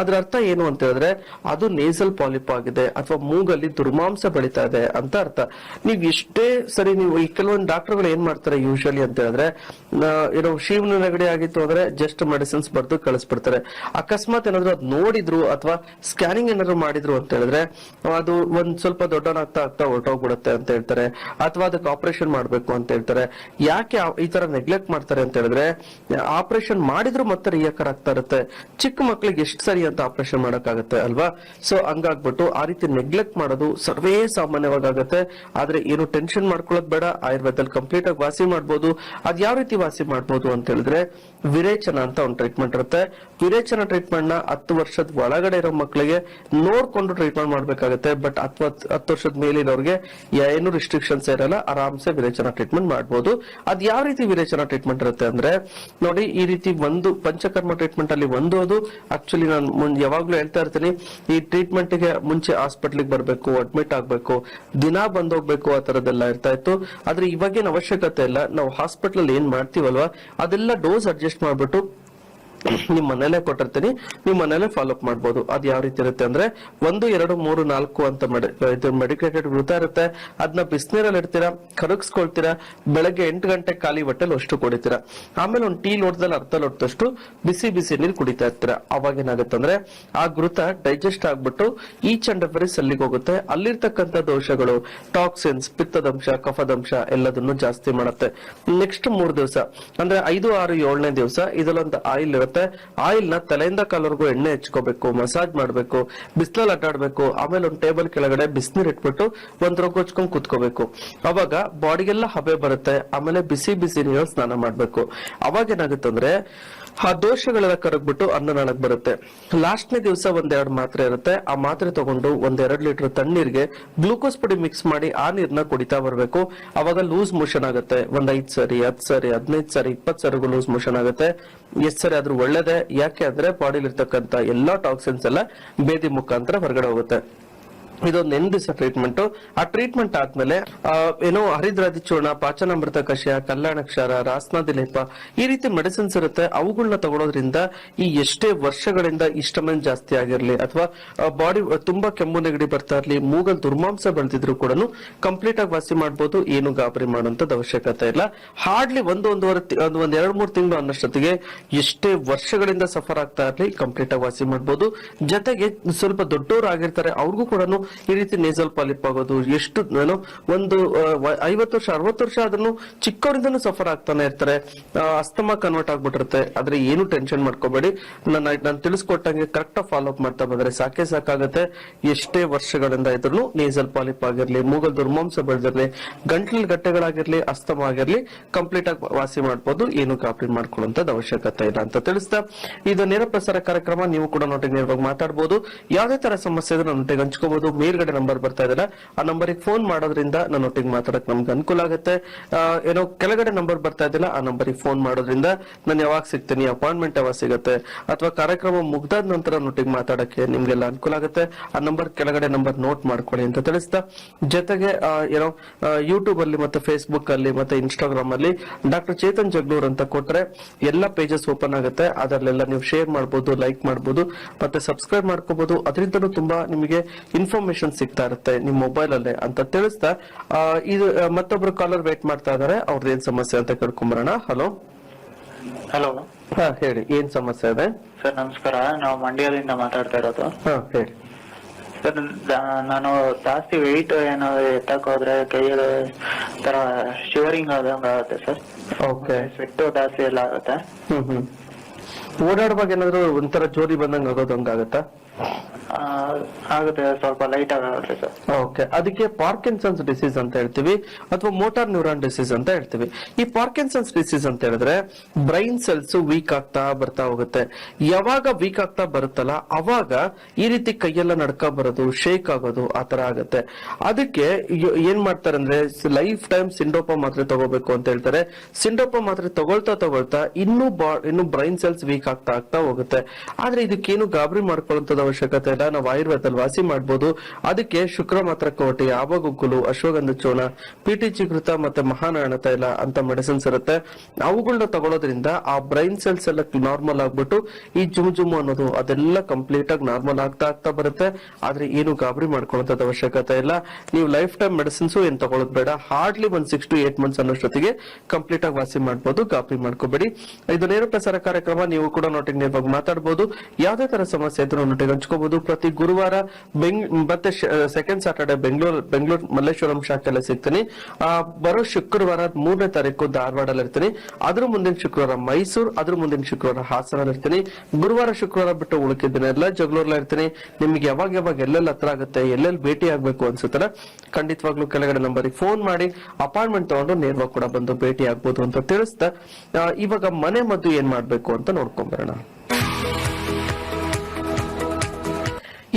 [SPEAKER 1] ಅದ್ರ ಅರ್ಥ ಏನು ಅಂತ ಹೇಳಿದ್ರೆ, ಅದು ನೇಸಲ್ ಪಾಲಿಪ್ ಆಗಿದೆ ಅಥವಾ ಮೂಗಲ್ಲಿ ದುರ್ಮಾಂಸ ಬೆಳೀತಾ ಇದೆ ಅಂತ ಅರ್ಥ. ನೀವು ಎಷ್ಟೇ ಸರಿ ನೀವು ಈ ಕೆಲವೊಂದು ಡಾಕ್ಟರ್ಗಳು ಏನ್ ಮಾಡ್ತಾರೆ ಯೂಶಲಿ ಅಂತ ಹೇಳಿದ್ರೆ ಏನೋ ಶೀವ್ನ ನೆಗಡಿ ಆಗಿತ್ತು ಅಂದ್ರೆ ಜಸ್ಟ್ ಮೆಡಿಸಿನ್ಸ್ ಬರೆದು ಕಳಿಸ್ಬಿಡ್ತಾರೆ. ಅಕಸ್ಮಾತ್ ಏನಾದ್ರು ಅದ್ ನೋಡಿದ್ರು ಅಥವಾ ಸ್ಕ್ಯಾನಿಂಗ್ ಏನಾದ್ರು ಮಾಡಿದ್ರು ಅಂತ ಹೇಳಿದ್ರೆ, ಅದು ಒಂದ್ ಸ್ವಲ್ಪ ದೊಡ್ಡನಾಗ್ತಾ ಆಗ್ತಾ ಹೊರಟೋಗ್ಬಿಡುತ್ತೆ ಅಂತ ಹೇಳ್ತಾರೆ. ಅಥವಾ ಅದಕ್ಕೆ ಆಪರೇಷನ್ ಮಾಡ್ಬೇಕು ಅಂತ ಹೇಳ್ತಾರೆ. ಯಾಕೆ ಈ ತರ ನೆಗ್ಲೆಕ್ಟ್ ಮಾಡ್ತಾರೆ ಅಂತ ಹೇಳಿದ್ರೆ ಆಪರೇಷನ್ ಮಾಡಿದ್ರು ಮತ್ತೆ ರಿಯಕರ್ ಆಗ್ತಾ ಇರುತ್ತೆ. ಚಿಕ್ಕ ಮಕ್ಕಳಿಗೆ ಎಷ್ಟು ಸರಿ ಅಂತ ಆಪರೇಷನ್ ಮಾಡಕ್ಕಾಗತ್ತೆ ಅಲ್ವಾ? ಸೊ ಹಂಗಾಗ್ಬಿಟ್ಟು ಆ ರೀತಿ ನೆಗ್ಲೆಕ್ಟ್ ಮಾಡೋದು ಸರ್ವೇ ಸಾಮಾನ್ಯವಾಗಿ ಆಗುತ್ತೆ ಆದ್ರೆ ಏನು ಟೆನ್ಷನ್ ಮಾಡ್ಕೊಳ್ಳೋದು ಬೇಡ, ಆಯುರ್ವೇದದಲ್ಲಿ ಕಂಪ್ಲೀಟ್ ಆಗಿ ವಾಸಿ ಮಾಡ್ಬೋದು. ಅದ್ ಯಾವ ರೀತಿ ವಾಸಿ ಮಾಡ್ಬೋದು ಅಂತ ಹೇಳಿದ್ರೆ, ವಿರೇಚನ ಅಂತ ಒಂದು ಟ್ರೀಟ್ಮೆಂಟ್ ಇರುತ್ತೆ. ವಿರೇಚನ ಟ್ರೀಟ್ಮೆಂಟ್ನ ಹತ್ತು ವರ್ಷದ ಒಳಗಡೆ ಇರೋ ಮಕ್ಕಳಿಗೆ ನೋಡ್ಕೊಂಡು ಟ್ರೀಟ್ಮೆಂಟ್ ಮಾಡ್ಬೇಕಾಗತ್ತೆ. ಬಟ್ ಹತ್ತು ಹತ್ತು ವರ್ಷದ ಮೇಲಿರೋರಿಗೆ ಏನು ರಿಸ್ಟ್ರಿಕ್ಷನ್ಸ್ ಇರಲ್ಲ, ಆರಾಮ್ಸೆ ವಿರೇಚನ ಟ್ರೀಟ್ಮೆಂಟ್ ಮಾಡ್ಬೋದು. ಅದ್ ಯಾವ ರೀತಿ ವಿರೇಚನ ಟ್ರೀಟ್ಮೆಂಟ್ ಇರುತ್ತೆ ಅಂದ್ರೆ, ನೋಡಿ ಈ ರೀತಿ ಒಂದು ಪಂಚಕರ್ಮ ಟ್ರೀಟ್ಮೆಂಟ್ ಅಲ್ಲಿ ಒಂದು ಅದು. ಆಕ್ಚುಲಿ ನಾನು ಮುಂದೆ ಯಾವಾಗ್ಲೂ ಹೇಳ್ತಾ ಇರ್ತೀನಿ, ಈ ಟ್ರೀಟ್ಮೆಂಟ್ಗೆ ಮುಂಚೆ ಹಾಸ್ಪಿಟ್ಲಿಗೆ ಬರಬೇಕು ಅಡ್ಮಿಟ್ ಆಗಬೇಕು, ದಿನ ಬಂದೋಗ್ಬೇಕು ಆ ಥರದ್ದೆಲ್ಲ ಇರ್ತಾ ಇತ್ತು. ಆದ್ರೆ ಇವಾಗೇನ್ ಅವಶ್ಯಕತೆ ಇಲ್ಲ. ನಾವು ಹಾಸ್ಪಿಟ್ಲಲ್ಲಿ ಏನ್ ಮಾಡ್ತೀವಲ್ವಾ? ಅದೆಲ್ಲ ಡೋಸ್ ಅಡ್ಜಸ್ಟ್ ಮಾಡ್ಬಿಟ್ಟು [COUGHS] ನಿಮ್ ಮನೇಲೆ ಕೊಟ್ಟಿರ್ತೀನಿ. ನೀವು ಮನೇಲೆ ಫಾಲೋ ಅಪ್ ಮಾಡ್ಬೋದು. ಅದ್ ಯಾವ ರೀತಿ ಇರುತ್ತೆ ಅಂದ್ರೆ ಒಂದು, ಎರಡು, ಮೂರು, ನಾಲ್ಕು ಅಂತ ಇದು ಮೆಡಿಕೇಟೆಡ್ ವೃತ ಇರುತ್ತೆ. ಅದನ್ನ ಬಿಸಿನೀರಲ್ಲಿ ಇಡ್ತೀರಾ, ಕರಗಿಸ್ಕೊಳ್ತೀರಾ, ಬೆಳಗ್ಗೆ ಎಂಟು ಗಂಟೆ ಖಾಲಿ ಹೊಟ್ಟೆಲಿ ಅಷ್ಟು ಕುಡಿತೀರಾ. ಆಮೇಲೆ ಒಂದು ಟೀ ಲೋಟದಲ್ಲಿ ಅರ್ಧ ಲೋಟದಷ್ಟು ಬಿಸಿ ಬಿಸಿ ನೀರು ಕುಡಿತಾ ಇರ್ತೀರಾ. ಅವಾಗ ಏನಾಗುತ್ತೆ ಅಂದ್ರೆ ಆ ಘೃತ ಡೈಜೆಸ್ಟ್ ಆಗ್ಬಿಟ್ಟು ಈಚ್ ಅಂಡ್ ಸೆಲ್ಲಿಗೆ ಹೋಗುತ್ತೆ. ಅಲ್ಲಿರ್ತಕ್ಕಂಥ ದೋಷಗಳು, ಟಾಕ್ಸಿನ್ಸ್, ಪಿತ್ತದಂಶ, ಕಫದಂಶ ಎಲ್ಲದನ್ನು ಜಾಸ್ತಿ ಮಾಡುತ್ತೆ. ನೆಕ್ಸ್ಟ್ ಮೂರ್ ದಿವಸ, ಅಂದ್ರೆ ಐದು, ಆರು, ಏಳನೇ ದಿವಸ, ಇದರಲ್ಲೊಂದು ಆಯಿಲ್ ಇರುತ್ತೆ. ಆಯಿಲ್ನ ತಲೆಯಿಂದ ಕಾಲವರೆಗೂ ಎಣ್ಣೆ ಹಚ್ಕೋಬೇಕು, ಮಸಾಜ್ ಮಾಡಬೇಕು, ಬಿಸಿಲಲ್ಲಿ ಅಡ್ಡಾಡ್ಬೇಕು, ಆಮೇಲೆ ಒಂದು ಟೇಬಲ್ ಕೆಳಗಡೆ ಬಿಸಿನೀರ್ ಇಟ್ಬಿಟ್ಟು ಒಂದ್ ರೊಗ್ಗು ಹಚ್ಕೊಂಡ್ ಕುತ್ಕೋಬೇಕು. ಅವಾಗ ಬಾಡಿಗೆಲ್ಲ ಹಬೆ ಬರುತ್ತೆ, ಆಮೇಲೆ ಬಿಸಿ ಬಿಸಿ ನೀರು ಸ್ನಾನ ಮಾಡ್ಬೇಕು. ಅವಾಗ ಏನಾಗುತ್ತೆ ಅಂದ್ರೆ ಆ ದೋಷಗಳೆಲ್ಲ ಕರಗ್ಬಿಟ್ಟು ಅನ್ನನಾಳಕ್ ಬರುತ್ತೆ. ಲಾಸ್ಟ್ನೇ ದಿವಸ ಒಂದೆರಡು ಮಾತ್ರೆ ಇರುತ್ತೆ. ಆ ಮಾತ್ರೆ ತಗೊಂಡು ಒಂದೆರಡು ಲೀಟರ್ ತಣ್ಣೀರ್ಗೆ ಗ್ಲೂಕೋಸ್ ಪುಡಿ ಮಿಕ್ಸ್ ಮಾಡಿ ಆ ನೀರ್ನ ಕುಡಿತಾ ಬರಬೇಕು. ಅವಾಗ ಲೂಸ್ ಮೋಷನ್ ಆಗುತ್ತೆ. ಒಂದ್ ಐದ್ ಸರಿ, ಹತ್ ಸರಿ, ಹದಿನೈದು ಸರಿ ಇಪ್ಪತ್ ಸರಿಗೂ ಲೂಸ್ ಮೋಷನ್ ಆಗುತ್ತೆ. ಎಷ್ಟ್ ಸರಿ ಆದ್ರೂ ಒಳ್ಳೇದೇ. ಯಾಕೆ ಅಂದ್ರೆ ಬಾಡಿಲಿ ಇರ್ತಕ್ಕಂತ ಎಲ್ಲಾ ಟಾಕ್ಸಿನ್ಸ್ ಎಲ್ಲ ಬೇದಿ ಮುಖಾಂತರ ಹೊರಗಡೆ ಹೋಗುತ್ತೆ. ಇದೊಂದು ಎಂಟು ದಿವಸ ಟ್ರೀಟ್ಮೆಂಟ್ ಆ ಟ್ರೀಟ್ಮೆಂಟ್ ಆದ್ಮೇಲೆ ಏನೋ ಹರಿದ್ರಾದಿ ಚೂರ್ಣ, ಪಾಚನಾಮೃತ ಕಷಾಯ, ಕಲ್ಯಾಣಕ್ಷಾರ, ರಾಸ್ನಾದಿ ಲೇಪ, ಈ ರೀತಿ ಮೆಡಿಸಿನ್ಸ್ ಇರುತ್ತೆ. ಅವುಗಳನ್ನ ತಗೊಳೋದ್ರಿಂದ ಈ ಎಷ್ಟೇ ವರ್ಷಗಳಿಂದ ಇಷ್ಟಮೇನ್ ಜಾಸ್ತಿ ಆಗಿರ್ಲಿ ಅಥವಾ ಬಾಡಿ ತುಂಬಾ ಕೆಮ್ಮು ನೆಗಡಿ ಬರ್ತಾ ಇರ್ಲಿ, ಮೂಗಲ್ ದುರ್ಮಾಂಸ ಬೆಳೆದಿದ್ರು ಕೂಡ ಕಂಪ್ಲೀಟ್ ಆಗಿ ವಾಸಿ ಮಾಡಬಹುದು ಏನು ಗಾಬರಿ ಮಾಡುವಂತದ ಅವಶ್ಯಕತೆ ಇಲ್ಲ. ಹಾರ್ಡ್ಲಿ ಒಂದು ಒಂದೂವರೆ ಒಂದು ಒಂದ್ ಎರಡ್ ಮೂರು ತಿಂಗಳು ಅನ್ನಷ್ಟೊತ್ತಿಗೆ ಎಷ್ಟೇ ವರ್ಷಗಳಿಂದ ಸಫರ್ ಆಗ್ತಾ ಇರ್ಲಿ ಕಂಪ್ಲೀಟ್ ಆಗಿ ವಾಸಿ ಮಾಡಬಹುದು ಜೊತೆಗೆ ಸ್ವಲ್ಪ ದೊಡ್ಡವರು ಆಗಿರ್ತಾರೆ ಅವ್ರಿಗೂ ಕೂಡ ಈ ರೀತಿ ನೇಸಲ್ ಪಾಲಿಪ್ ಆಗೋದು ಎಷ್ಟು, ಏನೋ, ಒಂದು ಐವತ್ತು ವರ್ಷ, ಅರವತ್ತು ವರ್ಷ ಆದ್ರೂ ಚಿಕ್ಕವರಿಂದನೂ ಸಫರ್ ಆಗ್ತಾನೆ ಇರ್ತಾರೆ. ಅಸ್ತಮ ಕನ್ವರ್ಟ್ ಆಗ್ಬಿಟ್ಟಿರುತ್ತೆ. ಆದ್ರೆ ಏನು ಟೆನ್ಷನ್ ಮಾಡ್ಕೋಬೇಡಿ. ನನ್ನ, ನಾನು ತಿಳಿಸ್ಕೊಟ್ಟಂಗೆ ಕರೆಕ್ಟ್ ಫಾಲೋ ಅಪ್ ಮಾಡ್ತಾ ಬಂದ್ರೆ ಸಾಕೆ ಸಾಕಾಗತ್ತೆ. ಎಷ್ಟೇ ವರ್ಷಗಳಿಂದ ಇದ್ರು ನೇಸಲ್ ಪಾಲಿಪ್ ಆಗಿರ್ಲಿ, ಮೂಗಲ್ ದುರ್ಮಾಂಸ ಬೆಳೆದಿರ್ಲಿ ಗಟ್ಟೆಗಳಾಗಿರ್ಲಿ ಅಸ್ತಮ ಆಗಿರ್ಲಿ ಕಂಪ್ಲೀಟ್ ಆಗಿ ವಾಸಿ ಮಾಡ್ಬೋದು. ಏನು ಕಾಪಿ ಮಾಡ್ಕೊಳ್ಳುವಂತದ್ದು ಅವಶ್ಯಕತೆ ಇಲ್ಲ ಅಂತ ತಿಳಿಸ್ತಾ. ಇದು ನೇರ ಪ್ರಸಾರ ಕಾರ್ಯಕ್ರಮ. ನೀವು ಕೂಡ ನೋಟಿಗೆ ನೇರವಾಗಿ ಮಾತಾಡಬಹುದು ಯಾವುದೇ ತರ ಸಮಸ್ಯೆ ಇದ್ರೆ ನನ್ನ ಹಂಚ್ಕೋಬಹುದು ಮೇಲ್ಗಡೆ ನಂಬರ್ ಬರ್ತಾ ಇದೆಯಲ್ಲ, ಆ ನಂಬರಿಗೆ ಫೋನ್ ಮಾಡೋದ್ರಿಂದ ನನ್ನೊಟ್ಟಿಗೆ ಮಾತಾಡಕ್ ನಮ್ಗೆ ಅನುಕೂಲ ಆಗುತ್ತೆ. ಏನೋ ಕೆಳಗಡೆ ನಂಬರ್ ಬರ್ತಾ ಇದೆಯಲ್ಲ, ಆ ನಂಬರಿಗೆ ಫೋನ್ ಮಾಡೋದ್ರಿಂದ ನಾನು ಯಾವಾಗ ಸಿಗ್ತೀನಿ ಅಪಾಯಿಂಟ್ಮೆಂಟ್ ಯಾವಾಗ ಸಿಗುತ್ತೆ, ಅಥವಾ ಕಾರ್ಯಕ್ರಮ ಮುಗ್ದಾದ ನಂತರ ನನ್ನೊಟ್ಟಿಗೆ ಮಾತಾಡಕ್ಕೆ ನಿಮ್ಗೆಲ್ಲ ಅನುಕೂಲ ಆಗುತ್ತೆ. ಆ ನಂಬರ್ ಕೆಳಗಡೆ ನಂಬರ್ ನೋಟ್ ಮಾಡ್ಕೊಳ್ಳಿ ಅಂತ ತಿಳಿಸ್ತಾ, ಜೊತೆಗೆ ಏನೋ ಯೂಟ್ಯೂಬ್ ಅಲ್ಲಿ ಮತ್ತೆ ಫೇಸ್ಬುಕ್ ಅಲ್ಲಿ ಮತ್ತೆ ಇನ್ಸ್ಟಾಗ್ರಾಮ್ ಅಲ್ಲಿ ಡಾಕ್ಟರ್ ಚೇತನ್ ಜಗ್ಲೂರ್ ಅಂತ ಕೊಟ್ರೆ ಎಲ್ಲ ಪೇಜಸ್ ಓಪನ್ ಆಗುತ್ತೆ. ಅದರಲ್ಲೆಲ್ಲ ನೀವು ಶೇರ್ ಮಾಡಬಹುದು ಲೈಕ್ ಮಾಡಬಹುದು ಮತ್ತೆ ಸಬ್ಸ್ಕ್ರೈಬ್ ಮಾಡ್ಕೋಬಹುದು ಅದರಿಂದಲೂ ತುಂಬಾ ನಿಮಗೆ ಇನ್ಫಾರ್ಮೇಶನ್ ಸಿಗ್ತಾ ಇರುತ್ತೆ ನಿಮ್ ಮೊಬೈಲ್ ಅಲ್ಲಿ ಅಂತ ತಿಳಿಸ್ತಾ ಇದು ಮತ್ತೊಬ್ರು ಕಾಲರ್ ವೇಟ್ ಮಾಡ್ತಾ ಇದಾರೆ ಅವ್ರದ್ದು ಏನ್ ಸಮಸ್ಯೆ ಅಂತ ಕೇಳ್ಕೊಂಬರೋಣ. ಹಲೋ
[SPEAKER 2] ಹಲೋ
[SPEAKER 1] ಹಾ ಹೇಳಿ ಏನ್ ಸಮಸ್ಯೆ ಇದೆ?
[SPEAKER 2] ಸರ್ ನಮಸ್ಕಾರ ನಾವು ಮಂಡ್ಯದಿಂದ ಮಾತಾಡ್ತಾ ಇರೋದು.
[SPEAKER 1] ಹಾ ಹೇಳಿ.
[SPEAKER 2] ಸರ್ ನಾನು ಜಾಸ್ತಿ ವೆಯ್ಟ್ ಏನಾದ್ರು ಎತ್ತಕ್ ಹೋದ್ರೆ ಕೈಯಲ್ಲಿ ತರ ಶಿವರಿಂಗ್ ಆದಂಗ ಆಗುತ್ತೆ ಸರ್.
[SPEAKER 1] ಓಕೆ
[SPEAKER 2] ಸ್ವೆಟ್ಟು ಜಾಸ್ತಿ ಎಲ್ಲ ಆಗುತ್ತೆ.
[SPEAKER 1] ಹ್ಮ್ ಹ್ಮ್. ಓಡಾಡುವಾಗ ಏನಾದ್ರು ಒಂಥರ ಜೋರಿ ಬಂದಂಗ ಆಗೋದು ಹಂಗಾಗತ್ತಾ
[SPEAKER 2] ಆ, ಆಗುತ್ತೆ ಸ್ವಲ್ಪ ಲೈಟ್ ಆಗುತ್ತೆ ಸರ್.
[SPEAKER 1] ಓಕೆ ಅದಕ್ಕೆ ಪಾರ್ಕಿನ್ಸನ್ಸ್ ಡಿಸೀಸ್ ಅಂತ ಹೇಳ್ತೀವಿ ಅಥವಾ ಮೋಟಾರ್ ನ್ಯೂರಾನ್ ಡಿಸೀಸ್ ಅಂತ ಹೇಳ್ತೀವಿ. ಈ ಪಾರ್ಕಿನ್ಸನ್ಸ್ ಡಿಸೀಸ್ ಅಂತ ಹೇಳಿದ್ರೆ ಬ್ರೈನ್ ಸೆಲ್ಸ್ ವೀಕ್ ಆಗ್ತಾ ಬರ್ತಾ ಹೋಗುತ್ತೆ. ಯಾವಾಗ ವೀಕ್ ಆಗ್ತಾ ಬರುತ್ತಲ್ಲ ಅವಾಗ ಈ ರೀತಿ ಕೈಯೆಲ್ಲ ನಡ್ಕ ಬರೋದು ಶೇಕ್ ಆಗೋದು ಆ ತರ ಆಗುತ್ತೆ. ಅದಕ್ಕೆ ಏನ್ ಮಾಡ್ತಾರೆ ಅಂದ್ರೆ ಲೈಫ್ ಟೈಮ್ ಸಿಂಡೋಪ ಮಾತ್ರೆ ತಗೋಬೇಕು ಅಂತ ಹೇಳ್ತಾರೆ. ಸಿಂಡೋಪ ಮಾತ್ರೆ ತಗೊಳ್ತಾ ತಗೊಳ್ತಾ ಇನ್ನೂ ಇನ್ನು ಬ್ರೈನ್ ಸೆಲ್ಸ್ ವೀಕ್ ಆಗ್ತಾ ಆಗ್ತಾ ಹೋಗುತ್ತೆ. ಆದ್ರೆ ಇದಕ್ಕೇನು ಗಾಬರಿ ಮಾಡ್ಕೊಳ್ಳುವಂತದ ಅವಶ್ಯಕತೆ ಇಲ್ಲ. ನಾವು ಆಯುರ್ವೇದದಲ್ಲಿ ವಾಸಿ ಮಾಡಬಹುದು ಅದಕ್ಕೆ ಶುಕ್ರ ಮಾತ್ರ ಕೋಟಿ ಆಬಗುಗ್ಗುಲು ಅಶ್ವಗಂಧ ಚೂರ್ಣ ಪಿಟಿ ಚಿಕೃತ ಮತ್ತೆ ಮಹಾನಾರಾಯಣ ತೈಲ ಅಂತ ಮೆಡಿಸಿನ್ಸ್ ಇರುತ್ತೆ. ಅವುಗಳನ್ನ ತಗೊಳ್ಳೋದ್ರಿಂದ ಆ ಬ್ರೈನ್ ಸೆಲ್ಸ್ ಎಲ್ಲ ನಾರ್ಮಲ್ ಆಗ್ಬಿಟ್ಟು ಈ ಜುಮ್ ಜುಮ್ ಅನ್ನೋದು ಅದೆಲ್ಲ ಕಂಪ್ಲೀಟ್ ಆಗಿ ನಾರ್ಮಲ್ ಆಗ್ತಾ ಆಗ್ತಾ ಬರುತ್ತೆ. ಆದ್ರೆ ಏನು ಗಾಬರಿ ಮಾಡ್ಕೊಳ್ಳೋದ್ ಅವಶ್ಯಕತೆ ಇಲ್ಲ. ನೀವು ಲೈಫ್ ಟೈಮ್ ಮೆಡಿಸಿನ್ಸ್ ಏನ್ ತಗೊಳ್ಳೋದು ಬೇಡ. ಹಾರ್ಡ್ಲಿ ಒಂದ್ ಸಿಕ್ಸ್ ಟು ಏಟ್ ಮಂತ್ಸ್ ಅನ್ನೋಷ್ಟೊತ್ತಿಗೆ ಕಂಪ್ಲೀಟ್ ಆಗಿ ವಾಸಿ ಮಾಡಬಹುದು ಗಾಬರಿ ಮಾಡ್ಕೋಬೇಡಿ. ಇದು ನೇರ ಪ್ರಸಾರ ಕಾರ್ಯಕ್ರಮ. ನೀವು ಕೂಡ ನೋಟಿಗೆ ನೇರವಾಗಿ ಮಾತಾಡಬಹುದು ಯಾವುದೇ ತರ ಸಮಸ್ಯೆ ಇದ್ರೂ ನೋಟಿಗೆ ಹಂಚ್ಕೋಬಹುದು ಪ್ರತಿ ಗುರುವಾರ ಬೆಂಗ್ ಮತ್ತೆ ಸೆಕೆಂಡ್ ಸಾಟರ್ಡೆ ಬೆಂಗಳೂರು ಬೆಂಗಳೂರು ಮಲ್ಲೇಶ್ವರಂ ಶಾಖೆಲ್ಲ ಸಿಗ್ತೀನಿ. ಆ, ಬರೋ ಶುಕ್ರವಾರ ಮೂರನೇ ತಾರೀಕು ಧಾರವಾಡಲ್ಲಿ ಇರ್ತೀನಿ. ಅದ್ರ ಮುಂದಿನ ಶುಕ್ರವಾರ ಮೈಸೂರು ಅದ್ರ ಮುಂದಿನ ಶುಕ್ರವಾರ ಹಾಸನ ಇರ್ತೀನಿ. ಗುರುವಾರ ಶುಕ್ರವಾರ ಬಿಟ್ಟು ಉಳಿಕಿದ್ದೀನಿ ಎಲ್ಲ ಜಗಳೂರ್ಲ ಇರ್ತೀನಿ. ನಿಮ್ಗೆ ಯಾವಾಗ ಯಾವಾಗ ಎಲ್ಲೆಲ್ಲಿ ಹತ್ರ ಆಗುತ್ತೆ ಎಲ್ಲೆಲ್ಲಿ ಭೇಟಿ ಆಗ್ಬೇಕು ಅನ್ಸುತ್ತಲ್ಲ ಖಂಡಿತವಾಗ್ಲೂ ಕೆಳಗಡೆ ನಂಬರಿಗೆ ಫೋನ್ ಮಾಡಿ ಅಪಾಯಿಂಟ್ಮೆಂಟ್ ತಗೊಂಡು ನೇರವಾಗಿ ಕೂಡ ಬಂದು ಭೇಟಿ ಆಗ್ಬಹುದು ಅಂತ ತಿಳಿಸ್ತಾ ಇವಾಗ ಮನೆ ಮದ್ದು ಏನ್ ಮಾಡ್ಬೇಕು ಅಂತ ನೋಡ್ಕೊಂಬರೋಣ ಈ ಮೆ-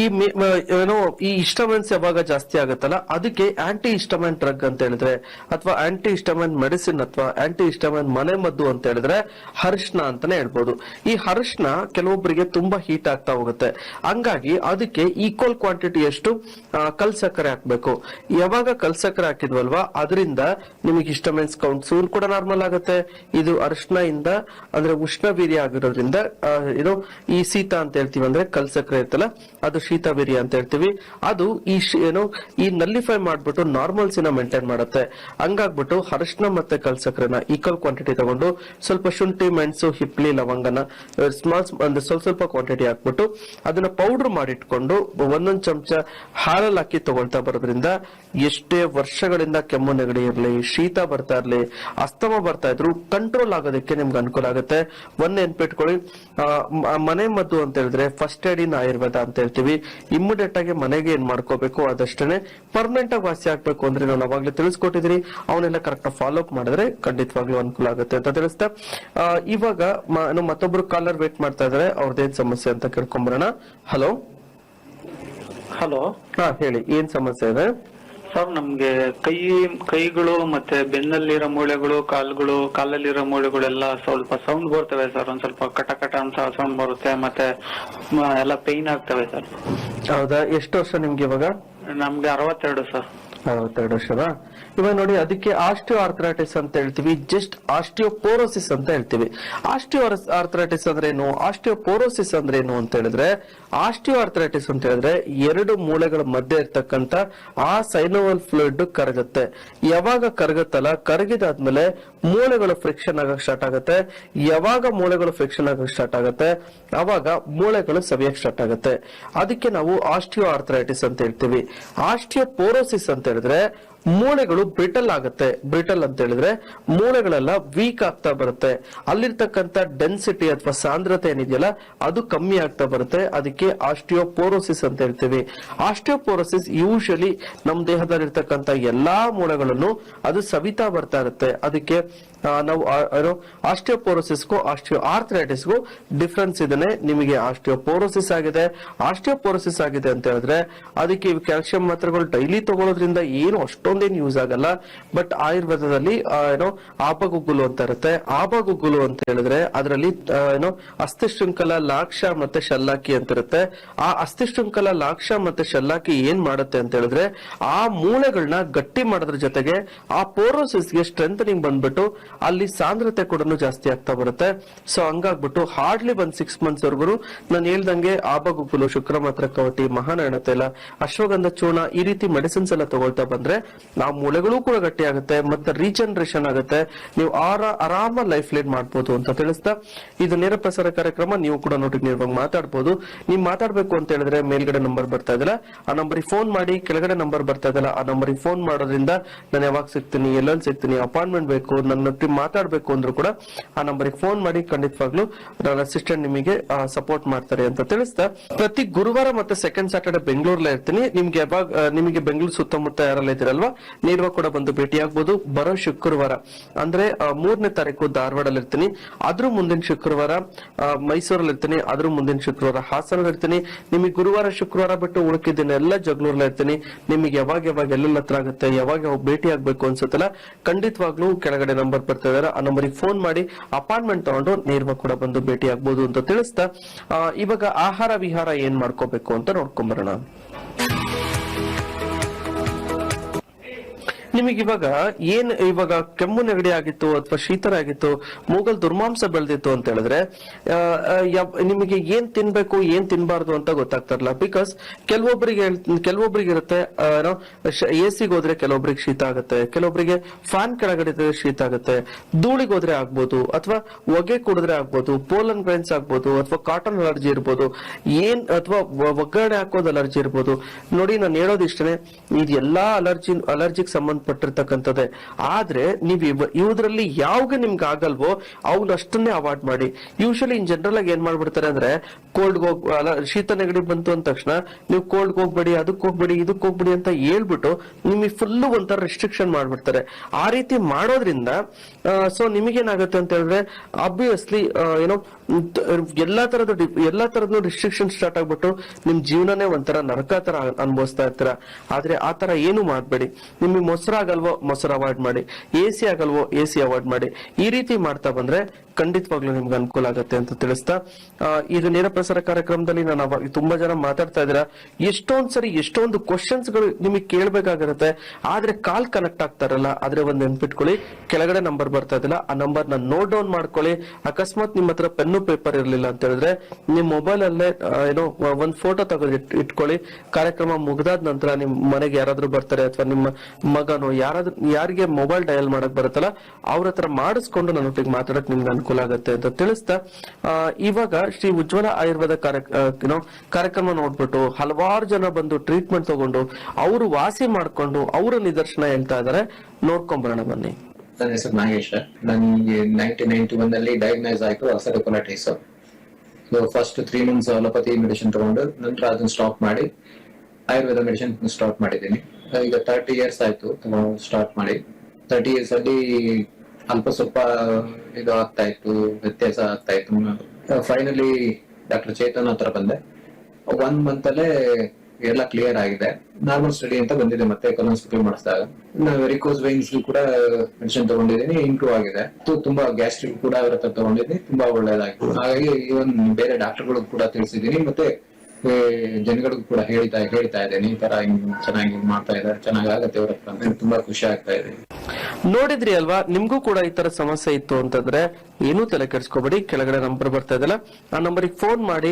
[SPEAKER 1] ಮ- ಏನೋ ಈ ಇಸ್ಟಮೆಂಟ್ಸ್ ಯಾವಾಗ ಜಾಸ್ತಿ ಆಗುತ್ತಲ್ಲ, ಅದಕ್ಕೆ ಆಂಟಿ ಇಸ್ಟಮೆಂಟ್ ಡ್ರಗ್ ಅಂತ ಹೇಳಿದ್ರೆ, ಅಥವಾ ಆಂಟಿ ಇಸ್ಟಮೆಂಟ್ ಮೆಡಿಸಿನ್ ಅಥವಾ ಆಂಟಿ ಇಸ್ಟಮೆಂಟ್ ಮನೆ ಮದ್ದು ಅಂತ ಹೇಳಿದ್ರೆ ಹರ್ಷಣ ಅಂತಾನೆ ಹೇಳ್ಬೋದು. ಈ ಹರ್ಷಣ ಕೆಲವೊಬ್ಬರಿಗೆ ತುಂಬಾ ಹೀಟ್ ಆಗ್ತಾ ಹೋಗುತ್ತೆ. ಹಂಗಾಗಿ ಅದಕ್ಕೆ ಈಕ್ವಲ್ ಕ್ವಾಂಟಿಟಿ ಎಷ್ಟು? ಕಲ್ ಸಕ್ಕರೆ ಹಾಕ್ಬೇಕು. ಯಾವಾಗ ಕಲ್ ಸಕ್ಕರೆ ಹಾಕಿದ್ವಲ್ವಾ, ಅದರಿಂದ ನಿಮಗೆ ಇಸ್ಟಮೆಂಟ್ಸ್ ಕೌಂಟ್ಸ್ ಕೂಡ ನಾರ್ಮಲ್ ಆಗುತ್ತೆ. ಇದು ಅರ್ಶನ ಇಂದ ಅಂದ್ರೆ ಉಷ್ಣ ವೀರ್ಯ ಆಗಿರೋದ್ರಿಂದ ಏನು ಈ ಶೀತ ಅಂತ ಹೇಳ್ತೀವಿ ಅಂದ್ರೆ ಕಲ್ ಸಕ್ಕರೆ ಇರ್ತಲ್ಲ ಅದು ಶೀತ ಬಿರಿ ಅಂತ ಹೇಳ್ತೀವಿ. ಅದು ಈ ಏನು, ಈ ನಲ್ಲಿಫೈ ಮಾಡ್ಬಿಟ್ಟು ನಾರ್ಮಲ್ಸ್ನ ಮೇಂಟೈನ್ ಮಾಡುತ್ತೆ. ಹಂಗಾಗ್ಬಿಟ್ಟು ಅರಿಶಿನ ಮತ್ತೆ ಕಲ್ಸಕ್ರೆನ ಈಕ್ವಲ್ ಕ್ವಾಂಟಿಟಿ ತಗೊಂಡು ಸ್ವಲ್ಪ ಶುಂಠಿ, ಮೆಣಸು, ಹಿಪ್ಲಿ, ಲವಂಗನ ಸ್ಮಾಲ್ ಅಂದ್ರೆ ಸ್ವಲ್ಪ ಸ್ವಲ್ಪ ಕ್ವಾಂಟಿಟಿ ಹಾಕ್ಬಿಟ್ಟು ಅದನ್ನ ಪೌಡರ್ ಮಾಡಿಟ್ಕೊಂಡು ಒಂದೊಂದ್ ಚಮಚ ಹಾಲಲ್ಲಿ ಹಾಕಿ ತಗೊಳ್ತಾ ಬರೋದ್ರಿಂದ ಎಷ್ಟೇ ವರ್ಷಗಳಿಂದ ಕೆಮ್ಮು ನೆಗಡಿ ಇರಲಿ, ಶೀತ ಬರ್ತಾ ಇರಲಿ, ಅಸ್ತಮ ಬರ್ತಾ ಇದ್ರು ಕಂಟ್ರೋಲ್ ಆಗೋದಕ್ಕೆ ನಿಮ್ಗೆ ಅನುಕೂಲ ಆಗುತ್ತೆ. ಒಂದ್ ನೆನ್ಪಿಟ್ಕೊಳ್ಳಿ. ಮನೆ ಮದ್ದು ಅಂತ ಹೇಳಿದ್ರೆ ಫಸ್ಟ್ ಏಡ್ ಇನ್ ಆಯುರ್ವೇದ ಅಂತ ಹೇಳ್ತೀವಿ. ಇಮಿಡಿಯೇಟ್ ಆಗಿ ಮನೆಗೆ ಏನ್ ಮಾಡ್ಕೋಬೇಕು ಅದಷ್ಟೇ ಪರ್ಮನೆಂಟ್ ಆಗಿ ವಾಸಿ ಆಗ್ಬೇಕು ಅಂದ್ರೆ ನಾನು ಅವಾಗ್ಲೇ ತಿಳಿಸ್ಕೊಟ್ಟಿದ್ರಿ ಅವನ್ನೆಲ್ಲ ಕರೆಕ್ಟ್ ಫಾಲೋ ಅಪ್ ಮಾಡಿದ್ರೆ ಖಂಡಿತವಾಗ್ಲೂ ಅನುಕೂಲ ಆಗುತ್ತೆ ಅಂತ ತಿಳಿಸ್ತಾ ಆ, ಇವಾಗ ಮತ್ತೊಬ್ರು ಕಾಲರ್ ವೇಟ್ ಮಾಡ್ತಾ ಇದಾರೆ. ಅವ್ರದ್ದೇನ್ ಸಮಸ್ಯೆ ಅಂತ ಕೇಳ್ಕೊಂಬರೋಣ ಹಲೋ
[SPEAKER 3] ಹಲೋ
[SPEAKER 1] ಹಾ ಹೇಳಿ. ಏನ್ ಸಮಸ್ಯೆ ಇದೆ?
[SPEAKER 3] ಸರ್ ನಮ್ಗೆ ಕೈ ಕೈಗಳು ಮತ್ತೆ ಬೆನ್ನಲ್ಲಿರೋ ಮೂಳೆಗಳು ಕಾಲುಗಳು ಕಾಲಲ್ಲಿರೋ ಮೂಳೆಗಳೆಲ್ಲ ಸ್ವಲ್ಪ ಸೌಂಡ್ ಬರ್ತವೆ ಸರ್. ಒಂದ್ ಸ್ವಲ್ಪ ಕಟ ಕಟ ಅಂತ ಸೌಂಡ್ ಬರುತ್ತೆ. ಮತ್ತೆ ಮ- ಎಲ್ಲ ಪೈನ್ ಆಗ್ತವೆ ಸರ್.
[SPEAKER 1] ಹೌದಾ? ಎಷ್ಟು ವರ್ಷ ನಿಮ್ಗೆ ಇವಾಗ?
[SPEAKER 3] ನಮ್ಗೆ ಅರವತ್ತೆರಡು ಸರ್.
[SPEAKER 1] ಅರವತ್ತೆರಡು ವರ್ಷದ. ಇವಾಗ ನೋಡಿ, ಅದಕ್ಕೆ ಆಸ್ಟಿಯೋ ಆರ್ಥರೈಟಿಸ್ ಅಂತ ಹೇಳ್ತೀವಿ, ಜಸ್ಟ್ ಆಸ್ಟಿಯೋಪೋರೋಸಿಸ್ ಅಂತ ಹೇಳ್ತೀವಿ. ಆಸ್ಟಿಯೋ ಆರ್ಥರೈಟಿಸ್ ಅಂದ್ರೆ ಏನು ಆಸ್ಟಿಯೋಪೋರೋಸಿಸ್ ಅಂದ್ರೆ ಏನು ಅಂತ ಹೇಳಿದ್ರೆ ಆಸ್ಟಿಯೋ ಆರ್ಥರೈಟಿಸ್ ಅಂತ ಹೇಳಿದ್ರೆ ಎರಡು ಮೂಳೆಗಳ ಮಧ್ಯೆ ಇರ್ತಕ್ಕಂತ ಆ ಸೈನೋವಲ್ ಫ್ಲೂಯಿಡ್ ಕರಗುತ್ತೆ. ಯಾವಾಗ ಕರಗತ್ತಲ್ಲ? ಕರಗಿದಾದ್ಮೇಲೆ ಮೂಳೆಗಳು ಫ್ರಿಕ್ಷನ್ ಆಗಕ್ ಸ್ಟಾರ್ಟ್ ಆಗುತ್ತೆ. ಯಾವಾಗ ಮೂಳೆಗಳು ಫ್ರಿಕ್ಷನ್ ಆಗಕ್ ಸ್ಟಾರ್ಟ್ ಆಗುತ್ತೆ? ಅವಾಗ ಮೂಳೆಗಳು ಸವಿಯಕ್ ಸ್ಟಾರ್ಟ್ ಆಗುತ್ತೆ. ಅದಕ್ಕೆ ನಾವು ಆಸ್ಟಿಯೋ ಆರ್ಥರೈಟಿಸ್ ಅಂತ ಹೇಳ್ತೀವಿ. ಆಸ್ಟಿಯೋಪೋರೋಸಿಸ್ ಅಂತ ಹೇಳಿದ್ರೆ ಮೂಳೆಗಳು ಬ್ರಿಟಲ್ ಆಗುತ್ತೆ. ಬ್ರಿಟಲ್ ಅಂತ ಹೇಳಿದ್ರೆ ಮೂಳೆಗಳೆಲ್ಲ ವೀಕ್ ಆಗ್ತಾ ಬರುತ್ತೆ. ಅಲ್ಲಿರ್ತಕ್ಕಂಥ ಡೆನ್ಸಿಟಿ ಅಥವಾ ಸಾಂದ್ರತೆ ಏನಿದೆಯಲ್ಲ, ಅದು ಕಮ್ಮಿ ಆಗ್ತಾ ಬರುತ್ತೆ. ಅದಕ್ಕೆ ಆಸ್ಟಿಯೋಪೋರೋಸಿಸ್ ಅಂತ ಹೇಳ್ತೀವಿ. ಆಸ್ಟಿಯೋಪೋರೋಸಿಸ್ ಯೂಶಲಿ ನಮ್ಮ ದೇಹದಲ್ಲಿರ್ತಕ್ಕಂಥ ಎಲ್ಲಾ ಮೂಳೆಗಳನ್ನು ಅದು ಸವಿತಾ ಬರ್ತಾ ಇರುತ್ತೆ. ಅದಕ್ಕೆ ನಾವು ಏನು ಆಸ್ಟಿಯೋಪೋರೋಸಿಸ್ಗೂ ಆಸ್ಟಿಯೋ ಆರ್ಥರೈಟಿಸ್ಗೂ ಡಿಫ್ರೆನ್ಸ್ ಇದನ್ನೇ ನಿಮಗೆ ಆಸ್ಟಿಯೋಪೋರೋಸಿಸ್ ಆಗಿದೆ. ಆಸ್ಟಿಯೋಪೋರೋಸಿಸ್ ಆಗಿದೆ ಅಂತ ಹೇಳಿದ್ರೆ ಅದಕ್ಕೆ ಕ್ಯಾಲ್ಸಿಯಂ ಮಾತ್ರೆಗಳು ಡೈಲಿ ತಗೊಳ್ಳೋದ್ರಿಂದ ಏನು ಅಷ್ಟೊಂದೇನು ಯೂಸ್ ಆಗಲ್ಲ. ಬಟ್ ಆಯುರ್ವೇದದಲ್ಲಿ ಏನು ಆಪಗುಗ್ಗುಲು ಅಂತ ಇರುತ್ತೆ. ಆಬಗುಗ್ಗುಲು ಅಂತ ಹೇಳಿದ್ರೆ ಅದರಲ್ಲಿ ಏನೋ ಅಸ್ಥಿಶೃಂಖಲ, ಲಾಕ್ಷ ಮತ್ತೆ ಶಲ್ಲಾಕಿ ಅಂತ ಇರುತ್ತೆ. ಆ ಅಸ್ಥಿಶೃಂಖಲ, ಲಾಕ್ಷ ಮತ್ತೆ ಶಲ್ಲಾಕಿ ಏನ್ ಮಾಡುತ್ತೆ ಅಂತ ಹೇಳಿದ್ರೆ ಆ ಮೂಳೆಗಳನ್ನ ಗಟ್ಟಿ ಮಾಡೋದ್ರ ಜೊತೆಗೆ ಆ ಪೋರೋಸಿಸ್ಗೆ ಸ್ಟ್ರೆಂಥನಿಂಗ್ ಬಂದ್ಬಿಟ್ಟು ಅಲ್ಲಿ ಸಾಂದ್ರತೆ ಕೂಡ ಜಾಸ್ತಿ ಆಗ್ತಾ ಬರುತ್ತೆ. ಸೊ ಹಂಗಾಗ್ಬಿಟ್ಟು ಹಾರ್ಡ್ಲಿ ಒಂದ್ ಸಿಕ್ಸ್ ಮಂತ್ಸ್ ವರ್ಗು ನಾನು ಹೇಳ್ದಂಗೆ ಶುಕ್ರ ಮಾತ್ರ ಕವಟಿ, ಮಹಾನಾರಾಯಣ ತೈಲ, ಅಶ್ವಗಂಧ ಚೂರ್ಣ ಈ ರೀತಿ ಮೆಡಿಸಿನ್ಸ್ ಎಲ್ಲ ತಗೊಳ್ತಾ ಬಂದ್ರೆ ನಾವು ಮೂಳೆಗಳು ಕೂಡ ಗಟ್ಟಿ ಆಗುತ್ತೆ, ಮತ್ತೆ ರೀಜನರೇಷನ್ ಆಗುತ್ತೆ. ನೀವು ಆರ, ಆರಾಮ ಲೈಫ್ ಲೀಡ್ ಮಾಡಬಹುದು ಅಂತ ತಿಳಿಸ್ತಾ ಇದು ನೇರ ಪ್ರಸಾರ ಕಾರ್ಯಕ್ರಮ, ನೀವು ಕೂಡ ನೋಡಿ ನೇರವಾಗಿ ಮಾತಾಡಬಹುದು ನೀವು ಮಾತಾಡಬೇಕು ಅಂತ ಹೇಳಿದ್ರೆ ಮೇಲ್ಗಡೆ ನಂಬರ್ ಬರ್ತಾ ಇದಲ್ಲ ಆ ನಂಬರ್ ಫೋನ್ ಮಾಡಿ, ಕೆಳಗಡೆ ನಂಬರ್ ಬರ್ತಾ ಇದಲ್ಲ ಆ ನಂಬರಿಗೆ ಫೋನ್ ಮಾಡೋದ್ರಿಂದ ನಾನು ಯಾವಾಗ ಸಿಗ್ತೀನಿ, ಎಲ್ಲೆಲ್ಲಿ ಸಿಗ್ತೀನಿ ಅಪಾಯಿಂಟ್ಮೆಂಟ್ ಬೇಕು, ನನ್ನ ಒಟ್ಟಿಗೆ ಮಾತಾಡ್ಬೇಕು ಅಂದ್ರೂ ಕೂಡ ಆ ನಂಬರಿಗೆ ಫೋನ್ ಮಾಡಿ ಖಂಡಿತವಾಗ್ಲೂ ನನ್ನ ಅಸಿಸ್ಟೆಂಟ್ ನಿಮಗೆ ಸಪೋರ್ಟ್ ಮಾಡ್ತಾರೆ ಅಂತ ತಿಳಿಸ್ತಾ. ಪ್ರತಿ ಗುರುವಾರ ಮತ್ತೆ ಸೆಕೆಂಡ್ ಸ್ಯಾಟರ್ಡೆ ಬೆಂಗಳೂರಲ್ಲೇ ಇರ್ತೀನಿ. ನಿಮ್ಗೆ ಯಾವಾಗ ನಿಮಗೆ ಬೆಂಗಳೂರು ಸುತ್ತಮುತ್ತ ಯಾರೆಲ್ಲ ಇದ್ದೀರಲ್ವಾ? ನೀರ್ವ ಕೂಡ ಬಂದು ಭೇಟಿ ಆಗ್ಬೋದು ಬರೋ ಶುಕ್ರವಾರ, ಅಂದ್ರೆ ಮೂರನೇ ತಾರೀಕು ಧಾರವಾಡಲ್ಲಿ ಇರ್ತೀನಿ. ಅದ್ರ ಮುಂದಿನ ಶುಕ್ರವಾರ ಮೈಸೂರಲ್ಲಿ ಇರ್ತೀನಿ. ಅದ್ರ ಮುಂದಿನ ಶುಕ್ರವಾರ ಹಾಸನಲ್ಲಿ ಇರ್ತೀನಿ. ನಿಮಗೆ ಗುರುವಾರ, ಶುಕ್ರವಾರ ಬಿಟ್ಟು ಉಳ್ಕಿದ್ದೀನಿ ಎಲ್ಲ ಜಗಳೂರ್ಲ ಇರ್ತೀನಿ. ನಿಮಗೆ ಯಾವಾಗ ಯಾವಾಗ ಎಲ್ಲೆಲ್ಲ ಹತ್ರ ಆಗುತ್ತೆ, ಯಾವಾಗ ಭೇಟಿ ಆಗ್ಬೇಕು ಅನ್ಸುತ್ತಲ್ಲ, ಖಂಡಿತವಾಗ್ಲೂ ಕೆಳಗಡೆ ನಂಬರ್ ಬರ್ತಾ ಇದಾರೆ. ಆ ನಂಬರಿಗೆ ಫೋನ್ ಮಾಡಿ ಅಪಾಯಿಂಟ್ಮೆಂಟ್ ತಗೊಂಡು ನೇರವಾಗಿ ಕೂಡ ಬಂದು ಭೇಟಿ ಆಗ್ಬೋದು ಅಂತ ತಿಳಿಸ್ತಾ ಇವಾಗ ಆಹಾರ ವಿಹಾರ ಏನ್ ಮಾಡ್ಕೋಬೇಕು ಅಂತ ನೋಡ್ಕೊಂಬರೋಣ ನಿಮಗೆ ಇವಾಗ ಏನ್ ಇವಾಗ ಕೆಮ್ಮು ನೆಗಡಿ ಆಗಿತ್ತು ಅಥವಾ ಶೀತರ ಆಗಿತ್ತು, ಮೂಗಲ್ ದುರ್ಮಾಂಸ ಬೆಳೆದಿತ್ತು ಅಂತ ಹೇಳಿದ್ರೆ ನಿಮಗೆ ಏನ್ ತಿನ್ಬೇಕು, ಏನ್ ತಿನ್ಬಾರ್ದು ಅಂತ ಗೊತ್ತಾಗ್ತಾರಲ್ಲ? ಬಿಕಾಸ್ ಕೆಲವೊಬ್ಬರಿಗೆ ಕೆಲವೊಬ್ಬರಿಗೆ ಇರುತ್ತೆ ಏನೋ ಎ ಸಿಗೆ ಹೋದ್ರೆ ಕೆಲವೊಬ್ಬರಿಗೆ ಶೀತ ಆಗುತ್ತೆ ಕೆಲವೊಬ್ಬರಿಗೆ ಫ್ಯಾನ್ ಕೆಳಗಡೆ ಶೀತ ಆಗುತ್ತೆ, ಧೂಳಿಗೆ ಹೋದ್ರೆ ಆಗ್ಬೋದು, ಅಥವಾ ಹೊಗೆ ಕುಡಿದ್ರೆ ಆಗ್ಬೋದು, ಪೋಲನ್ ಗ್ರೈನ್ಸ್ ಆಗ್ಬೋದು, ಅಥವಾ ಕಾಟನ್ ಅಲರ್ಜಿ ಇರ್ಬೋದು, ಏನ್, ಅಥವಾ ಒಗ್ಗರಣೆ ಹಾಕೋದು ಅಲರ್ಜಿ ಇರ್ಬೋದು. ನೋಡಿ, ನಾನು ಹೇಳೋದು ಇಷ್ಟನೇ, ಇದು ಎಲ್ಲಾ ಅಲರ್ಜಿ ಅಲರ್ಜಿಗೆ ಸಂಬಂಧಪಟ್ಟ ಸಂಬಂಧಪಟ್ಟಿರ್ತಕ್ಕಂಥದ್ದೇ ಆದ್ರೆ ನೀವು ಇವ- ಇವುದ್ರಲ್ಲಿ ಯಾವಾಗ ನಿಮ್ಗೆ ಆಗಲ್ವೋ ಅವ್ನ ಅಷ್ಟನ್ನೇ ಅವಾಯ್ಡ್ ಮಾಡಿ. ಯೂಶಲಿ ಇನ್ ಜನರಲ್ ಆಗಿ ಏನ್ ಮಾಡ್ಬಿಡ್ತಾರೆ ಅಂದ್ರೆ ಕೋಲ್ಡ್ ಹೋಗ್ ಶೀತ ನೆಗಡಿ ಬಂತು ಅಂದ ತಕ್ಷಣ ನೀವು ಕೋಲ್ಡ್ ಹೋಗ್ಬೇಡಿ, ಅದಕ್ಕೆ ಹೋಗ್ಬೇಡಿ, ಇದಕ್ಕೆ ಹೋಗ್ಬೇಡಿ ಅಂತ ಹೇಳ್ಬಿಟ್ಟು ನಿಮಗೆ ಫುಲ್ ಒಂಥರ ರೆಸ್ಟ್ರಿಕ್ಷನ್ ಮಾಡ್ಬಿಡ್ತಾರೆ. ಆ ರೀತಿ ಮಾಡೋದ್ರಿಂದ ಸೊ ನಿಮಗೇನಾಗುತ್ತೆ ಅಂತ ಹೇಳಿದ್ರೆ ಆಬ್ವಿಯಸ್ಲಿ ಏನೋ ಎಲ್ಲಾ ತರದ ಎಲ್ಲಾ ತರದ ರಿಸ್ಟ್ರಿಕ್ಷನ್ ಸ್ಟಾರ್ಟ್ ಆಗ್ಬಿಟ್ಟು ನಿಮ್ ಜೀವನನೇ ಒಂಥರ ನರಕ ತರ ಅನುಭವಿಸ್ತಾ ಇರ್ತೀರ. ಆದ್ರೆ ಆ ತರ ಏನು ಮಾಡ್ಬೇಡಿ. ನಿಮಗೆ ಮೊಸರಾಗಲ್ವೋ ಮೊಸರು ಅವಾಯ್ಡ್ ಮಾಡಿ. ಎ ಸಿ ಆಗಲ್ವೋ, ಎ ಸಿ ಅವಾಯ್ಡ್ ಮಾಡಿ. ಈ ರೀತಿ ಮಾಡ್ತಾ ಬಂದ್ರೆ ಖಂಡಿತವಾಗ್ಲೂ ನಿಮ್ಗೆ ಅನುಕೂಲ ಆಗುತ್ತೆ ಅಂತ ತಿಳಿಸ್ತಾ ಇದು ನೇರ ಪ್ರಸಾರ ಕಾರ್ಯಕ್ರಮದಲ್ಲಿ ನಾನು ತುಂಬಾ ಜನ ಮಾತಾಡ್ತಾ ಇದ್ದೀರಾ. ಎಷ್ಟೊಂದ್ ಸರಿ ಎಷ್ಟೊಂದು ಕ್ವಶನ್ಸ್ಗಳು ನಿಮಗೆ ಕೇಳಬೇಕಾಗಿರುತ್ತೆ. ಆದ್ರೆ ಕಾಲ್ ಕನೆಕ್ಟ್ ಆಗ್ತಾರಲ್ಲ, ಆದ್ರೆ ಒಂದ್ ನೆನ್ಪಿಟ್ಕೊಳ್ಳಿ. ಕೆಳಗಡೆ ನಂಬರ್ ಬರ್ತಾ ಇದಿಲ್ಲ ಆ ನಂಬರ್ನ ನೋಟ್ ಡೌನ್ ಮಾಡ್ಕೊಳ್ಳಿ. ಅಕಸ್ಮಾತ್ ನಿಮ್ಮ ಹತ್ರ ಪೆನ್ನು ಪೇಪರ್ ಇರಲಿಲ್ಲ ಅಂತ ಹೇಳಿದ್ರೆ ನಿಮ್ ಮೊಬೈಲ್ ಅಲ್ಲೇ ಏನೋ ಒಂದ್ ಫೋಟೋ ಇಟ್- ಇಟ್ಕೊಳ್ಳಿ. ಕಾರ್ಯಕ್ರಮ ಮುಗ್ದಾದ ನಂತರ ನಿಮ್ ಮನೆಗೆ ಯಾರಾದ್ರೂ ಬರ್ತಾರೆ, ಅಥವಾ ನಿಮ್ಮ ಮಗನೋ ಯಾರಾದ್ರೂ ಯಾರಿಗೆ ಮೊಬೈಲ್ ಡಯಲ್ ಮಾಡಕ್ ಬರುತ್ತಲ್ಲ, ಅವ್ರ ಹತ್ರ ಮಾಡಿಸ್ಕೊಂಡು ನನ್ನೊಟ್ಟಿಗೆ ಮಾತಾಡಕ್ ನಿಮ್ಗೆ ಅನುಕೂಲ ಆಗುತ್ತೆ ಅಂತ ತಿಳಿಸ್ತಾ ಇವಾಗ ಶ್ರೀ ಉಜ್ವಲ ಆಯುರ್ವೇದ ಕಾರ್ಯಕ್ರಮ ನೋಡ್ಬಿಟ್ಟು ಹಲವಾರು ಜನ ಬಂದು ಟ್ರೀಟ್ಮೆಂಟ್ ತಗೊಂಡು ಅವರು ವಾಸಿ ಮಾಡ್ಕೊಂಡು ಅವರ ನಿದರ್ಶನ ಹೇಳ್ತಾ ಇದಾರೆ ನೋಡ್ಕೊಂಬರೋಣ ಬನ್ನಿ.
[SPEAKER 4] ನನ್ನ ಹೆಸರು ನಾಗೇಶ್ ನನಗೆ ನೈನ್ಟೀನ್ ನೈನ್ಟಿ ಒನ್ ಅಲ್ಲಿ ಡಯಾಗ್ನೈಸ್ ಆಯ್ತು so first three months allopathy medicine ತಗೊಂಡು, ನಂತರ ಅದನ್ನ ಸ್ಟಾಪ್ ಮಾಡಿ, ಆಯುರ್ವೇದ ಮೆಡಿಸಿನ್ ಸ್ಟಾಪ್ ಮಾಡಿದ್ದೀನಿ. ಈಗ ತರ್ಟಿ ಇಯರ್ಸ್ ಆಯ್ತು ಸ್ಟಾರ್ಟ್ ಮಾಡಿ. ತರ್ಟಿ ಇಯರ್ಸ್ ಅಲ್ಲಿ ಅಲ್ಪ ಸ್ವಲ್ಪ ಇದು ಆಗ್ತಾ ಇತ್ತು, ವ್ಯತ್ಯಾಸ ಆಗ್ತಾ ಇತ್ತು. ಫೈನಲಿ ಡಾಕ್ಟರ್ ಚೇತನ್ ಹತ್ರ ಬಂದೆ. ಒನ್ ಮಂತ್ ಅಲ್ಲೇ ಎಲ್ಲ ಕ್ಲಿಯರ್ ಆಗಿದೆ. ನಾರ್ಮಲ್ ಸ್ಟಡಿ ಅಂತ ಬಂದಿದೆ ಮತ್ತೆ ಕೊಲೋಸ್ಕೋಪಿ ಮಾಡಿಸಿದಾಗ. ವೆರಿಕೋಸ್ ವೈನ್ಸ್ ಕೂಡ ಮೆಡಿಸಿನ್ ತಗೊಂಡಿದ್ದೀನಿ ಇಂಪ್ರೂವ್ ಆಗಿದೆ. ತುಂಬಾ ಗ್ಯಾಸ್ಟ್ರಿಕ್ ಕೂಡ ಅವ್ರ ಹತ್ರ ತಗೊಂಡಿದ್ದೀನಿ, ತುಂಬಾ ಒಳ್ಳೇದಾಗಿದೆ. ಹಾಗಾಗಿ ಇವನ್ ಬೇರೆ ಡಾಕ್ಟರ್ಗಳು ಕೂಡ ತಿಳಿಸಿದ್ದೀನಿ. ಮತ್ತೆ ಜನಗಳಿಗೂ ಕೂಡ ಹೇಳ್ತಾ ಹೇಳ್ತಾ ಇದ್ದೇನೆ. ಈ ತರ ಹಿಂಗ್ ಚೆನ್ನಾಗಿ ಮಾಡ್ತಾ ಇದ್ದಾರೆ. ಚೆನ್ನಾಗಿ ಆಗತ್ತೆ ಅವ್ರ ತುಂಬಾ ಖುಷಿ ಆಗ್ತಾ ಇದೆ.
[SPEAKER 1] ನೋಡಿದ್ರಿ ಅಲ್ವಾ? ನಿಮ್ಗೂ ಕೂಡ ಈ ತರ ಸಮಸ್ಯೆ ಇತ್ತು ಅಂತಂದ್ರೆ ಏನೂ ತಲೆ ಕೆಡಿಸ್ಕೋಬೇಡಿ, ಕೆಳಗಡೆ ನಂಬರ್ ಬರ್ತಾ ಇದೆಲ್ಲ ಆ ನಂಬರಿಗೆ ಫೋನ್ ಮಾಡಿ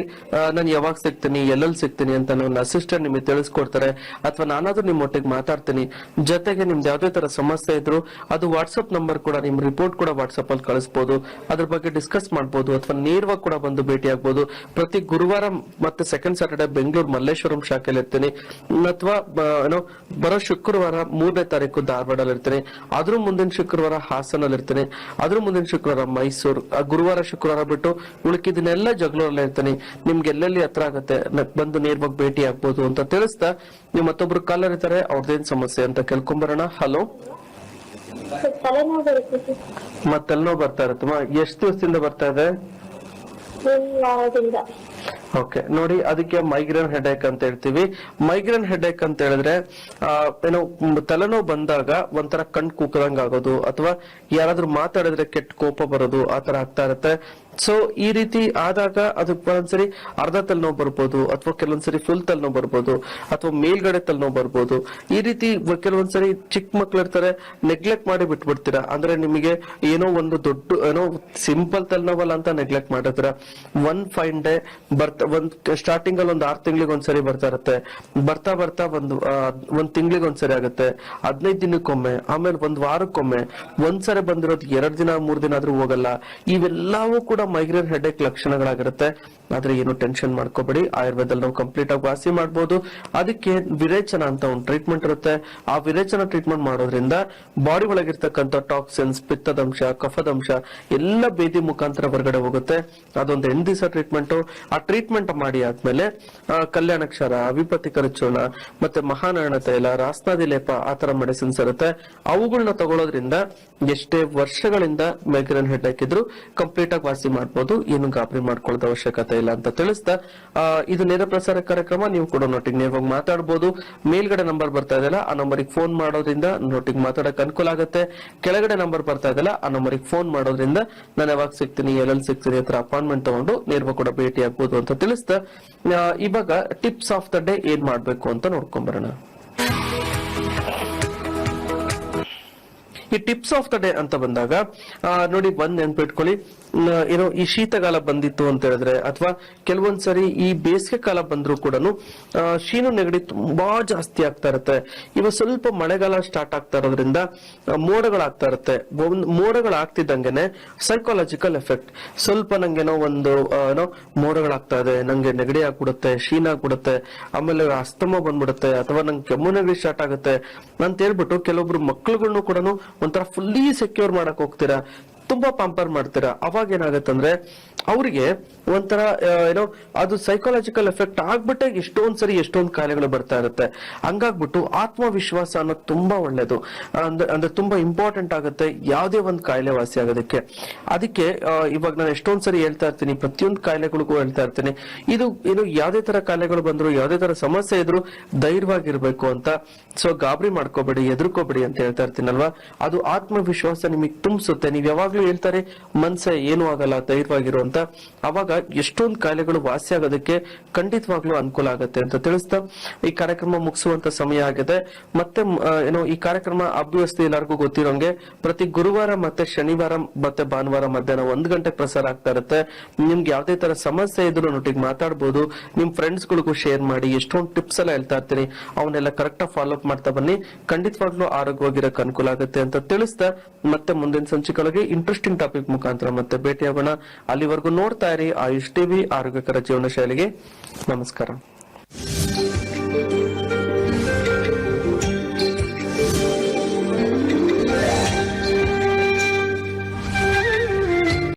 [SPEAKER 1] ನಾನು ಯಾವಾಗ ಸಿಗ್ತೀನಿ, ಎಲ್ಲೆಲ್ಲಿ ಸಿಗ್ತೀನಿ ಅಂತ ನನ್ನ ಅಸಿಸ್ಟೆಂಟ್ ನಿಮಗೆ ತಿಳಿಸ್ಕೊಡ್ತಾರೆ, ಅಥವಾ ನಾನಾದ್ರೂ ನಿಮ್ಮ ಒಟ್ಟಿಗೆ ಮಾತಾಡ್ತೀನಿ. ಜೊತೆಗೆ ನಿಮ್ದು ಯಾವುದೇ ತರ ಸಮಸ್ಯೆ ಇದ್ರು ಅದು ವಾಟ್ಸ್ಆಪ್ ನಂಬರ್ ಕೂಡ, ನಿಮ್ ರಿಪೋರ್ಟ್ ಕೂಡ ವಾಟ್ಸ್ಆಪ್ ಅಲ್ಲಿ ಕಳಿಸ್ಬೋದು, ಅದ್ರ ಬಗ್ಗೆ ಡಿಸ್ಕಸ್ ಮಾಡ್ಬೋದು, ಅಥವಾ ನೇರವಾಗಿ ಕೂಡ ಬಂದು ಭೇಟಿ ಆಗ್ಬೋದು. ಪ್ರತಿ ಗುರುವಾರ ಮತ್ತೆ ಸೆಕೆಂಡ್ ಸ್ಯಾಟರ್ಡೆ ಬೆಂಗಳೂರು ಮಲ್ಲೇಶ್ವರಂ ಶಾಖೆಯಲ್ಲಿ ಇರ್ತೀನಿ, ಅಥವಾ ಏನೋ, ಬರೋ ಶುಕ್ರವಾರ ಮೂರನೇ ತಾರೀಕು ಧಾರವಾಡಲ್ಲಿ ಇರ್ತೀನಿ. ಅದ್ರ ಮುಂದಿನ ಶುಕ್ರವಾರ ಹಾಸನಲ್ಲಿ ಇರ್ತೇನೆ ಅದ್ರ ಮುಂದಿನ ಶುಕ್ರವಾರ ಮೈಸೂರು ಆ ಗುರುವಾರ ಶುಕ್ರವಾರ ಬಿಟ್ಟು ಉಳುಕಿದನ್ನೆಲ್ಲ ಜಗಳೂರಲ್ಲಿ ಇರ್ತೇನೆ. ನಿಮ್ಗೆ ಎಲ್ಲೆಲ್ಲಿ ಹತ್ರ ಆಗುತ್ತೆ? ಬಂದು ನೇರವಾಗಿ ಭೇಟಿ ಆಗ್ಬೋದು ಅಂತ ತಿಳಿಸ್ತಾ ನೀವು ಮತ್ತೊಬ್ರು ಕಾಲರ್ ಇರ್ತಾರೆ ಅವ್ರದ್ದೇನ್ ಸಮಸ್ಯೆ ಅಂತ ಕೇಳ್ಕೊಂಬರೋಣ. ಹಲೋ. ಮತ್ತೆಲ್ಲೋ ಬರ್ತಾ ಇರತ್ತಮ್ಮ ಎಷ್ಟು ದಿವಸದಿಂದ ಬರ್ತಾ ಇದೆ? ಓಕೆ, ನೋಡಿ ಅದಕ್ಕೆ ಮೈಗ್ರೇನ್ ಹೆಡೇಕ್ ಅಂತ ಹೇಳ್ತೀವಿ. ಮೈಗ್ರೇನ್ ಹೆಡೇಕ್ ಅಂತ ಹೇಳಿದ್ರೆ ಏನೋ ತಲೆನೋವು ಬಂದಾಗ ಒಂಥರ ಕಣ್ ಕುಕ್ಕದಂಗ್ ಆಗೋದು ಅಥವಾ ಯಾರಾದ್ರೂ ಮಾತಾಡಿದ್ರೆ ಕೆಟ್ಟ ಕೋಪ ಬರೋದು ಆತರ ತರ ಆಗ್ತಾ ಇರುತ್ತೆ. ಸೊ ಈ ರೀತಿ ಆದಾಗ ಅದಕ್ಕೆ ಒಂದ್ಸರಿ ಅರ್ಧ ತಲೆನೋವು ಬರ್ಬೋದು, ಅಥವಾ ಕೆಲವೊಂದ್ಸರಿ ಫುಲ್ ತಲೆನೋವು ಬರ್ಬೋದು, ಅಥವಾ ಮೇಲ್ಗಡೆ ತಲೆನೋವು ಬರ್ಬೋದು. ಈ ರೀತಿ ಕೆಲವೊಂದ್ಸರಿ ಚಿಕ್ಕ ಮಕ್ಳು ಇರ್ತಾರೆ ನೆಗ್ಲೆಕ್ಟ್ ಮಾಡಿ ಬಿಟ್ಬಿಡ್ತೀರಾ? ಅಂದ್ರೆ ನಿಮಗೆ ಏನೋ ಒಂದು ದೊಡ್ಡ, ಏನೋ ಸಿಂಪಲ್ ತಲೆನೋವಲ್ಲ ಅಂತ ನೆಗ್ಲೆಕ್ಟ್ ಮಾಡಿರ್ತೀರ? ಒನ್ ಫೈನ್ ಡೇ ಬರ್ತಾ, ಒಂದ್ ಸ್ಟಾರ್ಟಿಂಗ್ ಅಲ್ಲಿ ಒಂದ್ ಆರ್ ತಿಂಗಳಿಗೆ ಒಂದ್ಸರಿ ಬರ್ತಾ ಇರುತ್ತೆ. ಬರ್ತಾ ಬರ್ತಾ ಒಂದು ಒಂದ್ ತಿಂಗಳಿಗೆ ಒಂದ್ಸರಿ ಆಗುತ್ತೆ. ಹದಿನೈದು ದಿನಕ್ಕೊಮ್ಮೆ, ಆಮೇಲೆ ಒಂದ್ ವಾರಕ್ಕೊಮ್ಮೆ, ಒಂದ್ಸರಿ ಬಂದಿರೋದು ಎರಡ್ ದಿನ, ಮೂರ್ ದಿನ ಆದ್ರೂ ಹೋಗಲ್ಲ. ಇವೆಲ್ಲವೂ ಕೂಡ ಮೈಗ್ರೇನ್ ಹೆಡ್ಏಕ್ ಲಕ್ಷಣಗಳಾಗಿರುತ್ತೆ. ಆದ್ರೆ ಏನು ಟೆನ್ಷನ್ ಮಾಡ್ಕೋಬೇಡಿ. ಆಯುರ್ವೇದದಲ್ಲಿ ನಾವು ಕಂಪ್ಲೀಟ್ ಆಗಿ ವಾಸಿ ಮಾಡಬಹುದು ಅದಕ್ಕೆ ವಿರೇಚನ ಅಂತ ಒಂದು ಟ್ರೀಟ್ಮೆಂಟ್ ಇರುತ್ತೆ. ಆ ವಿರೇಚನ ಟ್ರೀಟ್ಮೆಂಟ್ ಮಾಡೋದ್ರಿಂದ ಬಾಡಿ ಒಳಗಿರ್ತಕ್ಕಂಥ ಟಾಕ್ಸಿನ್ಸ್ ಪಿತ್ತದಂಶ, ಕಫದಂಶ ಎಲ್ಲ ಬೇದಿ ಮುಖಾಂತರ ಹೊರಗಡೆ ಹೋಗುತ್ತೆ. ಅದೊಂದು ಎಂಟು ದಿವಸ ಟ್ರೀಟ್ಮೆಂಟ್ ಆ ಟ್ರೀಟ್ಮೆಂಟ್ ಮಾಡಿ ಆದ್ಮೇಲೆ ಕಲ್ಯಾಣಕ್ಷರ ವಿಪತ್ತಿ ಕರಚೂರ್ಣ ಮತ್ತೆ ಮಹಾನಾರಾಯಣ ತೈಲ, ರಾಸ್ನಾದಿ ಲೇಪ ಆ ತರ ಮೆಡಿಸಿನ್ಸ್ ಇರುತ್ತೆ. ಅವುಗಳನ್ನ ತಗೊಳ್ಳೋದ್ರಿಂದ ಎಷ್ಟೇ ವರ್ಷಗಳಿಂದ ಮೈಗ್ರೇನ್ ಹೆಡ್ ಹಾಕಿದ್ರು ಕಂಪ್ಲೀಟ್ ಆಗಿ ವಾಸಿ ಮಾಡ್ಬೋದು. ಏನು ಗಾಬರಿ ಮಾಡ್ಕೊಳ್ಳೋದ ಅವಶ್ಯಕತೆ ಇಲ್ಲ ಅಂತ ತಿಳಿಸ್ತಾ ಇದು ನೇರ ಪ್ರಸಾರ ಕಾರ್ಯಕ್ರಮ, ನೀವು ಕೂಡ ನೋಟಿಂಗ್ ನೇರವಾಗಿ ಮಾತಾಡಬಹುದು ಮೇಲ್ಗಡೆ ನಂಬರ್ ಬರ್ತಾ ಇದೆಯಲ್ಲ, ಆ ನಂಬರಿಗೆ ಫೋನ್ ಮಾಡೋದ್ರಿಂದ ನೋಟಿಂಗ್ ಮಾತಾಡಕ್ಕೆ ಅನುಕೂಲ ಆಗುತ್ತೆ. ಕೆಳಗಡೆ ನಂಬರ್ ಬರ್ತಾ ಇದೆಯಲ್ಲ, ಆ ನಂಬರಿಗೆ ಫೋನ್ ಮಾಡೋದ್ರಿಂದ ನಾನು ಯಾವಾಗ ಸಿಗ್ತೀನಿ, ಎಲ್ಲೆಲ್ಲಿ ಸಿಗ್ತೀನಿ ಅಂತ ಅಪಾಯಿಂಟ್ಮೆಂಟ್ ತಗೊಂಡು ನೇರವಾಗಿ ಕೂಡ ಭೇಟಿ ಆಗ್ಬೋದು ಅಂತ ತಿಳಿಸ್ತಾ ಇವಾಗ ಟಿಪ್ಸ್ ಆಫ್ ದ ಡೇ ಏನ್ ಮಾಡ್ಬೇಕು ಅಂತ ನೋಡ್ಕೊಂಬರೋಣ. ಈ ಟಿಪ್ಸ್ ಆಫ್ ದ ಡೇ ಅಂತ ಬಂದಾಗ ನೋಡಿ, ಬಂದ್ ನೆನ್ಪಿಟ್ಕೊಳ್ಳಿ. ಏನೋ ಈ ಶೀತಗಾಲ ಬಂದಿತ್ತು ಅಂತ ಹೇಳಿದ್ರೆ, ಅಥವಾ ಕೆಲವೊಂದ್ಸರಿ ಈ ಬೇಸಿಗೆ ಕಾಲ ಬಂದ್ರು ಕೂಡ ಶೀನು ನೆಗಡಿ ತುಂಬಾ ಜಾಸ್ತಿ ಆಗ್ತಾ ಇರುತ್ತೆ. ಇವಾಗ ಸ್ವಲ್ಪ ಮಳೆಗಾಲ ಸ್ಟಾರ್ಟ್ ಆಗ್ತಾ ಇರೋದ್ರಿಂದ ಮೋಡಗಳಾಗ್ತಾ ಇರುತ್ತೆ. ಮೋಡಗಳಾಗ್ತಿದ್ದಂಗೆನೆ ಸೈಕಾಲಜಿಕಲ್ ಎಫೆಕ್ಟ್ ಸ್ವಲ್ಪ ನಂಗೇನೋ ಒಂದು ಏನೋ ಮೋಡಗಳಾಗ್ತಾ ಇದೆ, ನಂಗೆ ನೆಗಡಿ ಆಗ್ಬಿಡುತ್ತೆ, ಶೀನ ಆಗ್ಬಿಡುತ್ತೆ, ಆಮೇಲೆ ಅಸ್ತಮ ಬಂದ್ಬಿಡುತ್ತೆ, ಅಥವಾ ನಂಗೆ ಕೆಮ್ಮು ನೆಗಡಿ ಸ್ಟಾರ್ಟ್ ಆಗುತ್ತೆ ಅಂತ ಹೇಳ್ಬಿಟ್ಟು ಕೆಲವೊಬ್ರು ಮಕ್ಳುಗಳ್ನು ಕೂಡ ಒಂಥರ ಫುಲ್ಲಿ ಸೆಕ್ಯೂರ್ ಮಾಡಕ್ ಹೋಗ್ತೀರಾ. ತುಂಬಾ ಪಂಪರ್ ಮಾಡ್ತೀರಾ? ಅವಾಗ ಏನಾಗತ್ತಂದ್ರೆ ಅವ್ರಿಗೆ ಒಂಥರ ಏನೋ, ಅದು ಸೈಕಾಲಜಿಕಲ್ ಎಫೆಕ್ಟ್ ಆಗ್ಬಿಟ್ಟೆ ಎಷ್ಟೊಂದ್ ಸರಿ ಎಷ್ಟೊಂದ್ ಕಾಯಿಲೆಗಳು ಬರ್ತಾ ಇರುತ್ತೆ. ಹಂಗಾಗ್ಬಿಟ್ಟು ಆತ್ಮವಿಶ್ವಾಸ ಅನ್ನೋದು ತುಂಬಾ ಒಳ್ಳೇದು. ಅಂದ್ರೆ ಅಂದ್ರೆ ತುಂಬಾ ಇಂಪಾರ್ಟೆಂಟ್ ಆಗುತ್ತೆ ಯಾವುದೇ ಒಂದು ಕಾಯಿಲೆ ವಾಸಿ ಆಗೋದಕ್ಕೆ. ಅದಕ್ಕೆ ಇವಾಗ ನಾನು ಎಷ್ಟೊಂದ್ ಸರಿ ಹೇಳ್ತಾ ಇರ್ತೀನಿ, ಪ್ರತಿಯೊಂದು ಕಾಯಿಲೆಗಳಿಗೂ ಹೇಳ್ತಾ ಇರ್ತೀನಿ. ಇದು, ಏನು, ಯಾವ್ದೇ ತರ ಕಾಯಿಲೆಗಳು ಬಂದ್ರು, ಯಾವ್ದೇ ತರ ಸಮಸ್ಯೆ ಇದ್ರು ಧೈರ್ಯವಾಗಿರ್ಬೇಕು ಅಂತ. ಸೊ ಗಾಬರಿ ಮಾಡ್ಕೋಬೇಡಿ ಎದುರ್ಕೋಬೇಡಿ ಅಂತ ಹೇಳ್ತಾ ಇರ್ತೀನಲ್ವಾ? ಅದು ಆತ್ಮವಿಶ್ವಾಸ ನಿಮಗೆ ತುಂಬಿಸುತ್ತೆ. ನೀವ್ ಯಾವಾಗ್ಲೂ ಹೇಳ್ತಾರೆ, ಮನ್ಸೆ ಏನೂ ಆಗಲ್ಲ, ಧೈರ್ಯವಾಗಿರು ಅವಾಗ ಎಷ್ಟೊಂದು ಕಾಯಿಲೆಗಳು ವಾಸಿ ಆಗೋದಕ್ಕೆ ಖಂಡಿತವಾಗ್ಲೂ ಅನುಕೂಲ ಆಗುತ್ತೆ ಅಂತ ತಿಳಿಸ್ತಾ ಈ ಕಾರ್ಯಕ್ರಮ ಮುಗಿಸುವಂತ ಸಮಯ ಆಗಿದೆ. ಮತ್ತೆ ಏನೋ ಈ ಕಾರ್ಯಕ್ರಮ ಅಭ್ಯವಸ್ಥೆ ಎಲ್ಲರಿಗೂ ಗೊತ್ತಿರೋಂಗೆ ಪ್ರತಿ ಗುರುವಾರ ಮತ್ತೆ ಶನಿವಾರ ಮತ್ತೆ ಭಾನುವಾರ ಮಧ್ಯಾಹ್ನ ಒಂದ್ ಗಂಟೆ ಪ್ರಸಾರ ಆಗ್ತಾ ಇರುತ್ತೆ. ನಿಮ್ಗೆ ಯಾವ್ದೇ ತರ ಸಮಸ್ಯೆ ಇದ್ರು ನೊಟ್ಟಿಗೆ ಮಾತಾಡ್ಬೋದು. ನಿಮ್ ಫ್ರೆಂಡ್ಸ್ ಗಳಿಗೂ ಶೇರ್ ಮಾಡಿ, ಎಷ್ಟೊಂದು ಟಿಪ್ಸ್ ಎಲ್ಲ ಹೇಳ್ತಾ ಇರ್ತೀನಿ ಅವನ್ನೆಲ್ಲ ಕರೆಕ್ಟ್ ಆಗಿ ಫಾಲೋ ಅಪ್ ಮಾಡ್ತಾ ಬನ್ನಿ. ಖಂಡಿತವಾಗ್ಲೂ ಆರೋಗ್ಯವಾಗಿರಕ್ಕೆ ಅನುಕೂಲ ಆಗುತ್ತೆ ಅಂತ ತಿಳಿಸ್ತಾ, ಮತ್ತೆ ಮುಂದಿನ ಸಂಚಿಕೆಗಳಿಗೆ ಇಂಟ್ರೆಸ್ಟಿಂಗ್ ಟಾಪಿಕ್ ಮುಖಾಂತರ ಮತ್ತೆ ಭೇಟಿಯಾಗೋಣ. ಅಲ್ಲಿವರೆಗೂ ಇದುವರೆಗೂ ನೋಡ್ತಾ ಇರಿ ಆಯುಷ್ ಟಿವಿ ಆರೋಗ್ಯಕರ ಜೀವನ ಶೈಲಿಗೆ ನಮಸ್ಕಾರ.